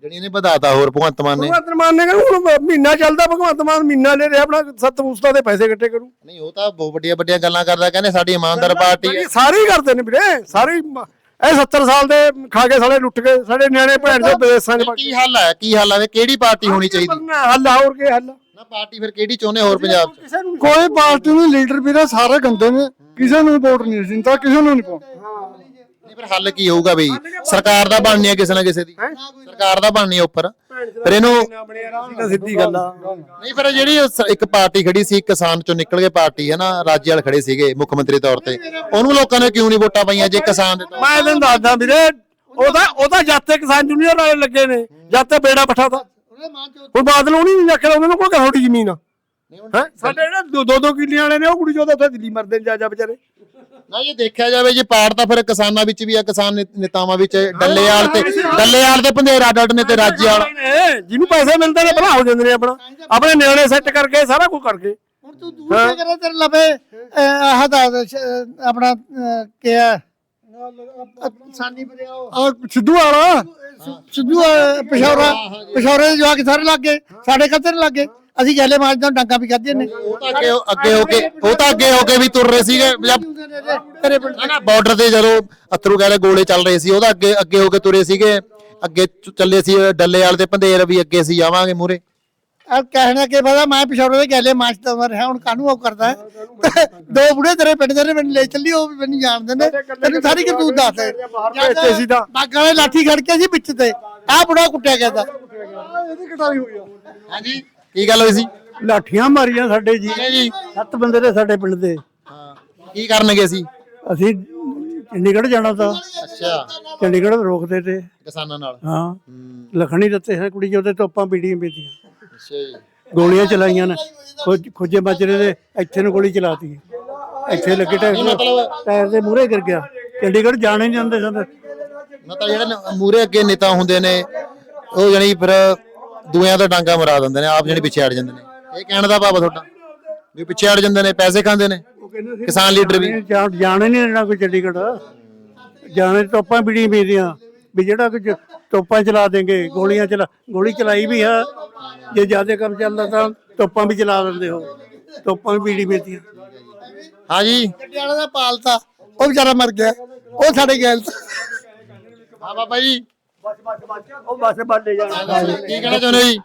ਜਿਹੜੀ ਇਹਨੇ ਵਧਾਤਾ ਹੋਰ ਭਗਵੰਤ ਮਾਨ ਨੇ। ਭਗਵੰਤ ਮਾਨ ਨੇ ਕਹਿੰਦਾ ਹੁਣ ਮਹੀਨਾ ਚੱਲਦਾ ਭਗਵੰਤ ਮਾਨ ਮਹੀਨਾ ਲੈ ਰਿਹਾ ਆਪਣਾ ਸੱਤ ਪੁਸਤਾਂ ਦੇ ਪੈਸੇ ਇਕੱਠੇ ਕਰੂ। ਨਹੀਂ ਉਹ ਤਾਂ ਬਹੁਤ ਵੱਡੀਆਂ ਵੱਡੀਆਂ ਗੱਲਾਂ ਕਰਦਾ ਕਹਿੰਦੇ ਸਾਡੀ ਇਮਾਨਦਾਰ ਪਾਰਟੀ ਹੈ। ਸਾਰੇ ਹੀ ਕਰਦੇ ਨੇ ਵੀਰੇ ਸਾਰੇ ਹੀ ਇਹ 70 ਸਾਲ ਦੇ ਖਾ ਕੇ ਸਾਲੇ ਲੁੱਟ ਕੇ ਸਾਡੇ ਨਿਆਣੇ ਭੈਣ ਦੇ ਵਿਦੇਸ਼ਾਂ 'ਚ ਕੀ ਹੱਲ ਹੈ ਕੀ ਹੱਲ ਹੈ ਵੀ ਕਿਹੜੀ ਪਾਰਟੀ ਹੋਣੀ ਚਾਹੀਦੀ? ਹੱਲ ਆ, ਹੋਰ ਕੀ ਹੱਲ ਨਾ ਪਾਰਟੀ ਫਿਰ ਕਿਹੜੀ ਚਾਹੁੰਦੇ ਹੋਰ ਪੰਜਾਬ 'ਚ? ਕੋਈ ਪਾਰਟੀ ਨੂੰ ਲੀਡਰ ਵੀਰੇ ਸਾਰੇ ਗੰਦੇ ਨੇ ਕਿਸੇ ਨੂੰ ਵੋਟ ਨਹੀਂ ਦਿੰਦਾ ਕਿਸੇ ਨੂੰ ਨਹੀਂ ਪਾਉਂਦਾ ਨਹੀਂ ਫਿਰ ਹੱਲ ਕੀ ਹੋਊਗਾ ਬਈ? ਸਰਕਾਰ ਦਾ ਬਣਨੀ ਹੈ ਕਿਸੇ ਨਾ ਕਿਸੇ ਦੀ। ਸਰਕਾਰ ਦਾ ਬਣਨੀ ਹੈ ਉੱਪਰ। ਫਿਰ ਇਹਨੂੰ ਤਾਂ ਸਿੱਧੀ ਗੱਲ ਆ। ਨਹੀਂ ਫਿਰ ਜਿਹੜੀ ਸ- ਇੱਕ ਪਾਰਟੀ ਖੜੀ ਸੀ ਕਿਸਾਨ ਚੋਂ ਨਿਕਲ ਕੇ ਪਾਰਟੀ ਹੈ ਨਾ? ਰਾਜੀ ਵਾਲ ਖੜੇ ਸੀਗੇ ਮੁੱਖ ਮੰਤਰੀ ਤੌਰ ਤੇ। ਉਹਨੂੰ ਲੋਕਾਂ ਨੇ ਕਿਉਂ ਨਹੀਂ ਵੋਟਾਂ ਪਾਈਆਂ ਜੇ ਕਿਸਾਨ ਦੇ ਤੌਰ ਮੈਂ ਤੈਨੂੰ ਦੱਸਦਾ ਵੀਰੇ ਉਹਦਾ ਉਹਦਾ ਜਾਤੇ ਕਿਸਾਨ ਜੂਨੀਅਰ ਵਾਲੇ ਲੱਗੇ ਨੇ। ਜਾਤੇ ਬੇੜਾ ਪੱਠਾ ਤਾਂ। ਹੁਣ ਬਾਦਲ ਉਹਨੀ ਨਹੀਂ ਰੱਖਿਆ ਉਹਨਾਂ ਨੂੰ ਕੋਈ ਥੋੜੀ ਜ਼ਮੀਨ ਆ। ਹੈਂ? ਸਾਡੇ ਜਿਹੜੇ ਦੋ ਦੋ ਕਿੱਲਿਆਂ ਵਾਲੇ ਨੇ ਉਹ ਕੁੜੀ ਚੋਦਾ ਉੱਥੇ ਦਿੱਲੀ ਮਰਦੇ ਨੇ ਜਾ ਜਾ ਵਿਚਾਰੇ। ਨਾ ਇਹ ਦੇਖਿਆ ਜਾਵੇ ਜੇ ਪਾੜ ਤਾਂ ਫਿਰ ਕਿਸਾਨਾਂ ਵਿੱਚ ਵੀ ਆ ਕਿਸਾਨ ਨੇ- ਨੇਤਾਵਾਂ ਵਿੱਚ ਡੱਲੇਵਾਲ ਤੇ ਡੱਲੇਵਾਲ ਤੇ ਭੰਦੇਰਾ ਡੱਡ ਨੇ ਤੇ ਰਾਜੇਵਾਲ ਨੇ ਜਿਹਨੂੰ ਪੈਸੇ ਮਿਲਦੇ ਨੇ ਭਲਾ ਹੋ ਜਾਂਦੇ ਨੇ ਆਪਣਾ। ਆਪਣੇ ਨਿਆਣੇ ਸੈੱਟ ਕਰਕੇ ਸਾਰਾ ਕੁਝ ਕਰਕੇ। ਹੁਣ ਤੂੰ ਦੂਸਰੇ ਕਰੇ ਤੇਰੇ ਲਵੇ? ਆਹ ਦਾ ਆਪਣਾ ਅਹ, ਕੀ ਆ ਅਹ, ਸਾਨੀ ਬਰਿਆਓ ਆ ਸਿੱਧੂ ਵਾਲਾ। ਸਿੱਧੂ ਅਹ, ਪਿਸ਼ੌਰਾ ਪਿਸ਼ੌਰੇ ਦੇ ਜਵਾਕ ਸਾਰੇ ਲੱਗ ਗਏ। ਸਾਡੇ ਕੱਤੇ ਲੱਗ ਗਏ। ਅਸੀਂ ਗੈਲੇ ਮਾਰਦੇ ਡਾਂਗਾ ਵੀ ਖਾਧੇ ਨੇ। ਉਹ ਤਾਂ ਅੱਗੇ ਅੱਗੇ ਹੋ ਕੇ ਉਹ ਤਾਂ ਅੱਗੇ ਹੋ ਕੇ ਵੀ ਤੁਰ ਰਹੇ ਸੀਗੇ ਜਦ ਤੇਰੇ ਪਿੰਡ ਨਾ ਨਾ ਬਾਰਡਰ ਤੇ ਜਦੋਂ ਅਥਰੂ ਗੈਲੇ ਗੋਲੇ ਚੱਲ ਰਹੇ ਸੀ ਉਹਦਾ ਅੱਗੇ ਅੱਗੇ ਹੋ ਕੇ ਤੁਰੇ ਸੀਗੇ। ਅੱਗੇ ਚੱਲੇ ਸੀ ਡੱਲੇਵਾਲ ਤੇ ਭੰਦੇਰ ਵੀ ਅੱਗੇ ਸੀ ਜਾਵਾਂਗੇ ਮੂਰੇ ਆ ਕਹਿਣਾ ਕਿ ਪਤਾ ਮੈਂ ਪਿਸ਼ੌਰੇ ਦੇ ਗੈਲੇ ਮਾਰਦਾ ਮਰ ਰਿਹਾ ਹੁਣ ਕਾਹਨੂੰ ਉਹ ਕਰਦਾ ਹੈ? ਦੋ ਬੁੜੇ ਤੇਰੇ ਪਿੰਡ ਦੇ ਨੇ ਮੈਨੂੰ ਲੈ ਚੱਲੀ ਉਹ ਵੀ ਮੈਨੂੰ ਜਾਣਦੇ ਨੇ। ਤੈਨੂੰ ਸਾਰੀ ਕਰਤੂਤ ਦੱਸ ਤਾਂ। ਬਾਗਾਂ ਵਾਲੇ ਲਾਠੀ ਖੜ ਕੇ ਸੀ ਵਿੱਚ ਤੇ। ਆਹ ਬੁੜਾ ਕੁੱਟਿਆ ਗਿਆ ਤਾਂ। ਇਹਦੀ ਕਟਾਈ ਹੋਈ ਆ। ਹਾਂਜੀ। ਕੀ ਗੱਲ ਹੋਈ ਸੀ? ਲਾਠੀਆਂ ਮਾਰੀਆਂ ਸਾਡੇ ਜੀ। ਕਿਹਨੇ ਜੀ? ਸੱਤ ਬੰਦੇ ਨੇ ਸਾਡੇ ਪਿੰਡ ਦੇ। ਹਾਂ। ਕੀ ਕਰਨਗੇ ਸੀ? ਅਸੀਂ ਚੰਡੀਗੜ੍ਹ ਜਾਣਾ ਤਾਂ। ਅੱਛਾ। ਚੰਡੀਗੜ੍ਹ ਰੋਕਦੇ ਤੇ। ਕਿਸਾਨਾਂ ਨਾਲ? ਹਾਂ। ਲਖਣੀ ਦਿੱਤੇ ਹੈ ਕੁੜੀ ਉਹਦੇ ਤੋਪਾਂ ਬੀੜੀਆਂ ਬੀਦੀਆਂ ਅੱਛਾ ਜੀ। ਗੋਲੀਆਂ ਚਲਾਈਆਂ ਨੇ। ਖੁੱਜ- ਖੁੱਜੇ ਮਾਜਰੇ ਦੇ ਇੱਥੇ ਨੂੰ ਗੋਲੀ ਚਲਾਤੀ। ਇੱਥੇ ਲੱਗੇ ਟਾਇਰ ਮਤਲਬ- ਟਾਇਰ ਦੇ ਮੂਹਰੇ ਗਿਰ ਗਿਆ। ਚੰਡੀਗੜ੍ਹ ਜਾਣ ਨਹੀਂ ਜਾਂਦੇ ਸਨ। ਮਤਲਬ ਜਿਹੜੇ ਮੂਰੇ ਅੱਗੇ ਨੇਤਾ ਹੁੰਦੇ ਨੇ ਉਹ ਜਣੀ ਫਿਰ ਦੂਆਂ ਦਾ ਡਾਂਗਾ ਮਰਾ ਦਿੰਦੇ ਨੇ ਆਪ ਜਣੀ ਪਿੱਛੇ ਹਟ ਜਾਂਦੇ ਨੇ। ਇਹ ਕਹਿਣ ਦਾ ਭਾਵ ਆ ਤੁਹਾਡਾ ਵੀ ਪਿੱਛੇ ਹਟ ਜਾਂਦੇ ਨੇ ਪੈਸੇ ਖਾਂਦੇ ਨੇ ਕਿਸਾਨ ਲੀਡਰ ਵੀ। ਜਾਣ ਨਹੀਂ ਦੇਣਾ ਕੋਈ ਚੰਡੀਗੜ੍ਹ। ਜਾਣੇ ਤੋਪਾਂ ਬੀੜੀਆਂ ਬੀਦੀਆਂ ਵੀ ਜਿਹੜਾ ਕੁਝ ਤੋਪਾਂ ਚਲਾ ਦੇਂਗੇ ਗੋਲੀਆਂ ਚਲਾ ਗੋਲੀ ਚਲਾਈ ਵੀ ਹੈ ਜੇ ਜ਼ਿਆਦਾ ਕੰਮ ਚੱਲਦਾ ਤਾਂ ਤੋਪਾਂ ਵੀ ਚਲਾ ਦਿੰਦੇ ਹੋ ਤੋਪਾਂ ਵੀ ਬੀੜੀ ਬੀਦੀਆਂ ਹਾਂਜੀ। ਜੱਟਿਆਲਾ ਦਾ ਪਾਲਤਾ ਉਹ ਵਿਚਾਰਾ ਮਰ ਗਿਆ ਉਹ ਸਾਡੇ ਗੈਲ ਹਾਂ ਬਾਬਾ ਜੀ। ਉਹ ਬਸ ਬੱਲੇ ਜਾਣਾ। ਕੀ ਕਹਿਣਾ ਚਾਹੁੰਦੇ ਹੋ ਜੀ?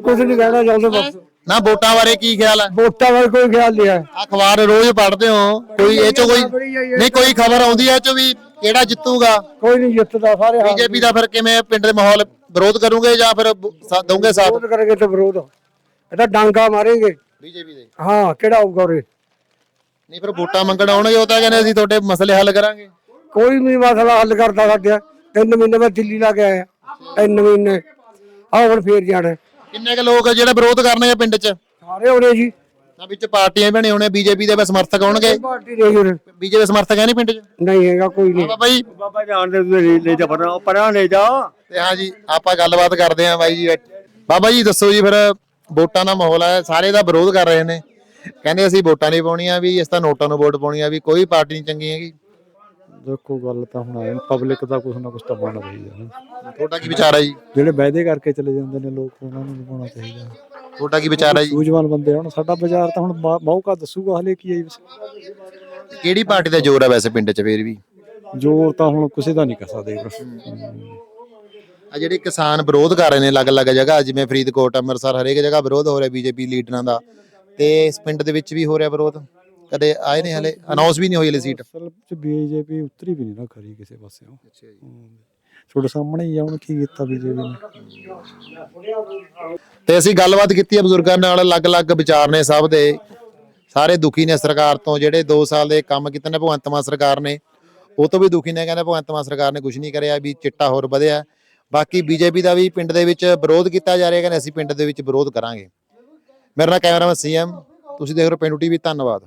ਕੁਝ ਨਹੀਂ ਕਹਿਣਾ ਚਾਹੁੰਦੇ ਬਸ। ਨਾ ਵੋਟਾਂ ਬਾਰੇ ਕੀ ਖਿਆਲ ਹੈ ਵੋਟਾਂ ਵੱਲ ਕੋਈ ਖਿਆਲ ਨਹੀਂ ਹੈ ਅਖਬਾਰ ਰੋਜ਼ ਪੜ੍ਹਦੇ ਹੋ? ਕੋਈ ਇਹ ਚੋਂ ਕੋਈ ਨਹੀਂ ਕੋਈ ਖਬਰ ਆਉਂਦੀ ਹੈ ਚੋਂ ਵੀ ਕਿਹੜਾ ਜਿੱਤੂਗਾ? ਕੋਈ ਨਹੀਂ ਜਿੱਤਦਾ ਸਾਰੇ ਬੀਜੇਪੀ ਦਾ ਫਿਰ ਕਿਵੇਂ ਪਿੰਡ ਦੇ ਮਾਹੌਲ ਵਿਰੋਧ ਕਰੋਗੇ ਜਾਂ ਫਿਰ ਸਾ- ਦੋਗੇ ਸਾਥ? ਵਿਰੋਧ ਕਰਾਂਗੇ ਤੇ ਵਿਰੋਧ। ਇਹਦਾ ਡਾਂਗਾ ਮਾਰੇਗੇ ਬੀਜੇਪੀ ਦੇ। ਹਾਂ ਕਿਹੜਾ ਆਊਗਾ ਉਰੇ? ਨਹੀਂ ਫਿਰ ਵੋਟਾਂ ਮੰਗਣ ਆਉਣਗੇ ਉਹ ਤਾਂ ਕਹਿੰਦੇ ਅਸੀਂ ਤੁਹਾਡੇ ਮਸਲੇ ਹੱਲ ਕਰਾਂਗੇ। ਕੋਈ ਵੀ ਮਸਲਾ ਹੱਲ ਕਰਦਾ ਲੱਗਿਆ ਤਿੰਨ ਮਹੀਨੇ ਮੈਂ ਦਿੱਲੀ ਲਾ ਕੇ ਆਇਆ। ਤਿੰਨ ਮਹੀਨੇ। ਆ ਹੁਣ ਫੇਰ ਜਾਣਾ। ਕਿੰਨੇ ਕੁ ਲੋਕ ਜਿਹੜੇ ਵਿਰੋਧ ਕਰਨਗੇ ਪਿੰਡ 'ਚ? ਸਾਰੇ ਉਰੇ ਜੀ। ਨਾ ਵਿੱਚ ਪਾਰਟੀਆਂ ਬਣੇ ਹੋਣੇ ਬੀਜੇਪੀ ਦੇ ਵੀ ਸਮਰਥਕ ਹੋਣਗੇ ਪਾਰਟੀ ਨਹੀਂ ਉਰੇ ਬੀਜੇਪੀ ਸਮਰਥਕ ਹੈ ਨਹੀਂ ਪਿੰਡ 'ਚ? ਨਹੀਂ ਹੈਗਾ ਕੋਈ ਨਹੀਂ। ਬਾਬਾ ਜੀ। ਬਾਬਾ ਜਾਣ ਦੇ ਲੈ ਲੈ ਜਾ ਪਰਾਂ ਪਰਾਂ ਲੈ ਜਾ ਤੇ ਹਾਂ ਜੀ ਆਪਾਂ ਗੱਲਬਾਤ ਕਰਦੇ ਹਾਂ ਬਾਈ ਜੀ ਬਾਬਾ ਜੀ ਦੱਸੋ ਜੀ ਫਿਰ ਵੋਟਾਂ ਦਾ ਮਾਹੌਲ ਹੈ ਸਾਰੇ ਦਾ ਵਿਰੋਧ ਕਰ ਰਹੇ ਨੇ। ਕਹਿੰਦੇ ਅਸੀਂ ਵੋਟਾਂ ਨਹੀਂ ਪਾਉਣੀਆਂ ਵੀ ਇਸ ਤਾਂ ਨੋਟਾਂ ਨੂੰ ਵੋਟ ਪਾਉਣੀ ਆ ਵੀ ਕੋਈ ਪਾਰਟੀ ਨਹੀਂ ਚੰਗੀ ਹੈਗੀ। ਦੇਖੋ ਗੱਲ ਤਾਂ ਹੁਣ ਆਏ ਪਬਲਿਕ ਦਾ ਕੁਛ ਨਾ ਕੁਛ ਤਾਂ ਬਣਨਾ ਚਾਹੀਦਾ ਨਾ। ਤੁਹਾਡਾ ਕੀ ਵਿਚਾਰ ਹੈ ਜੀ? ਜਿਹੜੇ ਵਾਅਦੇ ਕਰਕੇ ਚਲੇ ਜਾਂਦੇ ਨੇ ਲੋਕ ਉਹਨਾਂ ਨੂੰ ਨਿਭਾਉਣਾ ਚਾਹੀਦਾ। ਤੁਹਾਡਾ ਕੀ ਵਿਚਾਰ ਹੈ ਜੀ? ਸੂਝਵਾਨ ਬੰਦੇ ਹੁਣ ਸਾਡਾ ਬਾਜ਼ਾਰ ਤਾਂ ਹੁਣ ਬਾ- ਮੌਕਾ ਦੱਸੂਗਾ ਹਲੇ ਕੀ ਹੈ ਜੀ। ਕਿਹੜੀ ਪਾਰਟੀ ਦਾ ਜ਼ੋਰ ਹੈ ਵੈਸੇ ਪਿੰਡ 'ਚ ਫੇਰ ਵੀ? ਜ਼ੋਰ ਤਾਂ ਹੁਣ ਕਿਸੇ ਦਾ ਨਹੀਂ ਕਹਿ ਸਕਦੇ ਆ ਜਿਹੜੇ ਕਿਸਾਨ ਵਿਰੋਧ ਕਰ ਰਹੇ ਨੇ ਅਲੱਗ-ਅਲੱਗ ਜਗ੍ਹਾ ਜਿਵੇਂ ਫਰੀਦਕੋਟ ਅੰਮ੍ਰਿਤਸਰ ਹਰੇਕ ਜਗ੍ਹਾ ਵਿਰੋਧ ਹੋ ਰਿਹਾ ਬੀਜੇਪੀ ਲੀਡਰਾਂ ਦਾ। ਤੇ ਇਸ ਪਿੰਡ ਦੇ ਵਿੱਚ ਵੀ ਹੋ ਰਿਹਾ ਵਿਰੋਧ? ਕਦੇ ਆਏ ਨੇ ਹਲੇ ਅਨਾਉਂਸ ਵੀ ਨਹੀਂ ਹੋਈ ਹਲੇ ਸੀਟ ਅਸਲ ਚ ਬੀਜੇਪੀ ਉਤਰੀ ਵੀ ਨਹੀਂ ਨਾ ਖਰੀ ਕਿਸੇ ਪਾਸਿਓਂ। ਹਮ। ਤੁਹਾਡੇ ਸਾਹਮਣੇ ਹੀ ਆ ਹੁਣ ਕੀ ਕੀਤਾ ਬੀਜੇਪੀ ਨੇ? ਤੇ ਅਸੀਂ ਗੱਲਬਾਤ ਕੀਤੀ ਹੈ ਬਜ਼ੁਰਗਾਂ ਨਾਲ ਅਲੱਗ-ਅਲੱਗ ਵਿਚਾਰ ਨੇ ਸਭ ਦੇ। ਸਾਰੇ ਦੁਖੀ ਨੇ ਸਰਕਾਰ ਤੋਂ ਜਿਹੜੇ 2 ਸਾਲ ਦੇ ਕੰਮ ਕੀਤੇ ਨੇ ਭਗਵੰਤ ਮਾਨ ਸਰਕਾਰ ਨੇ ਉਹ ਤੋਂ ਵੀ ਦੁਖੀ ਨੇ ਕਹਿੰਦੇ ਭਗਵੰਤ ਮਾਨ ਸਰਕਾਰ ਨੇ ਕੁਝ ਨਹੀਂ ਕਰਿਆ ਵੀ ਚਿੱਟਾ ਹੋਰ ਵਧਿਆ। ਬਾਕੀ ਬੀਜੇਪੀ ਦਾ ਵੀ ਪਿੰਡ ਦੇ ਵਿੱਚ ਵਿਰੋਧ ਕੀਤਾ ਜਾ ਰਿਹਾ ਕਹਿੰਦੇ ਅਸੀਂ ਪਿੰਡ ਦੇ ਵਿੱਚ ਵਿਰੋਧ ਕਰਾਂਗੇ। ਮੇਰਾ ਨਾਮ ਕੈਮਰਾਮੈਨ ਸੀਐਮ ਤੁਸੀਂ ਦੇਖ ਰਹੇ ਹੋ ਪਿੰਡੂ ਟੀਵੀ ਧੰਨਵਾਦ।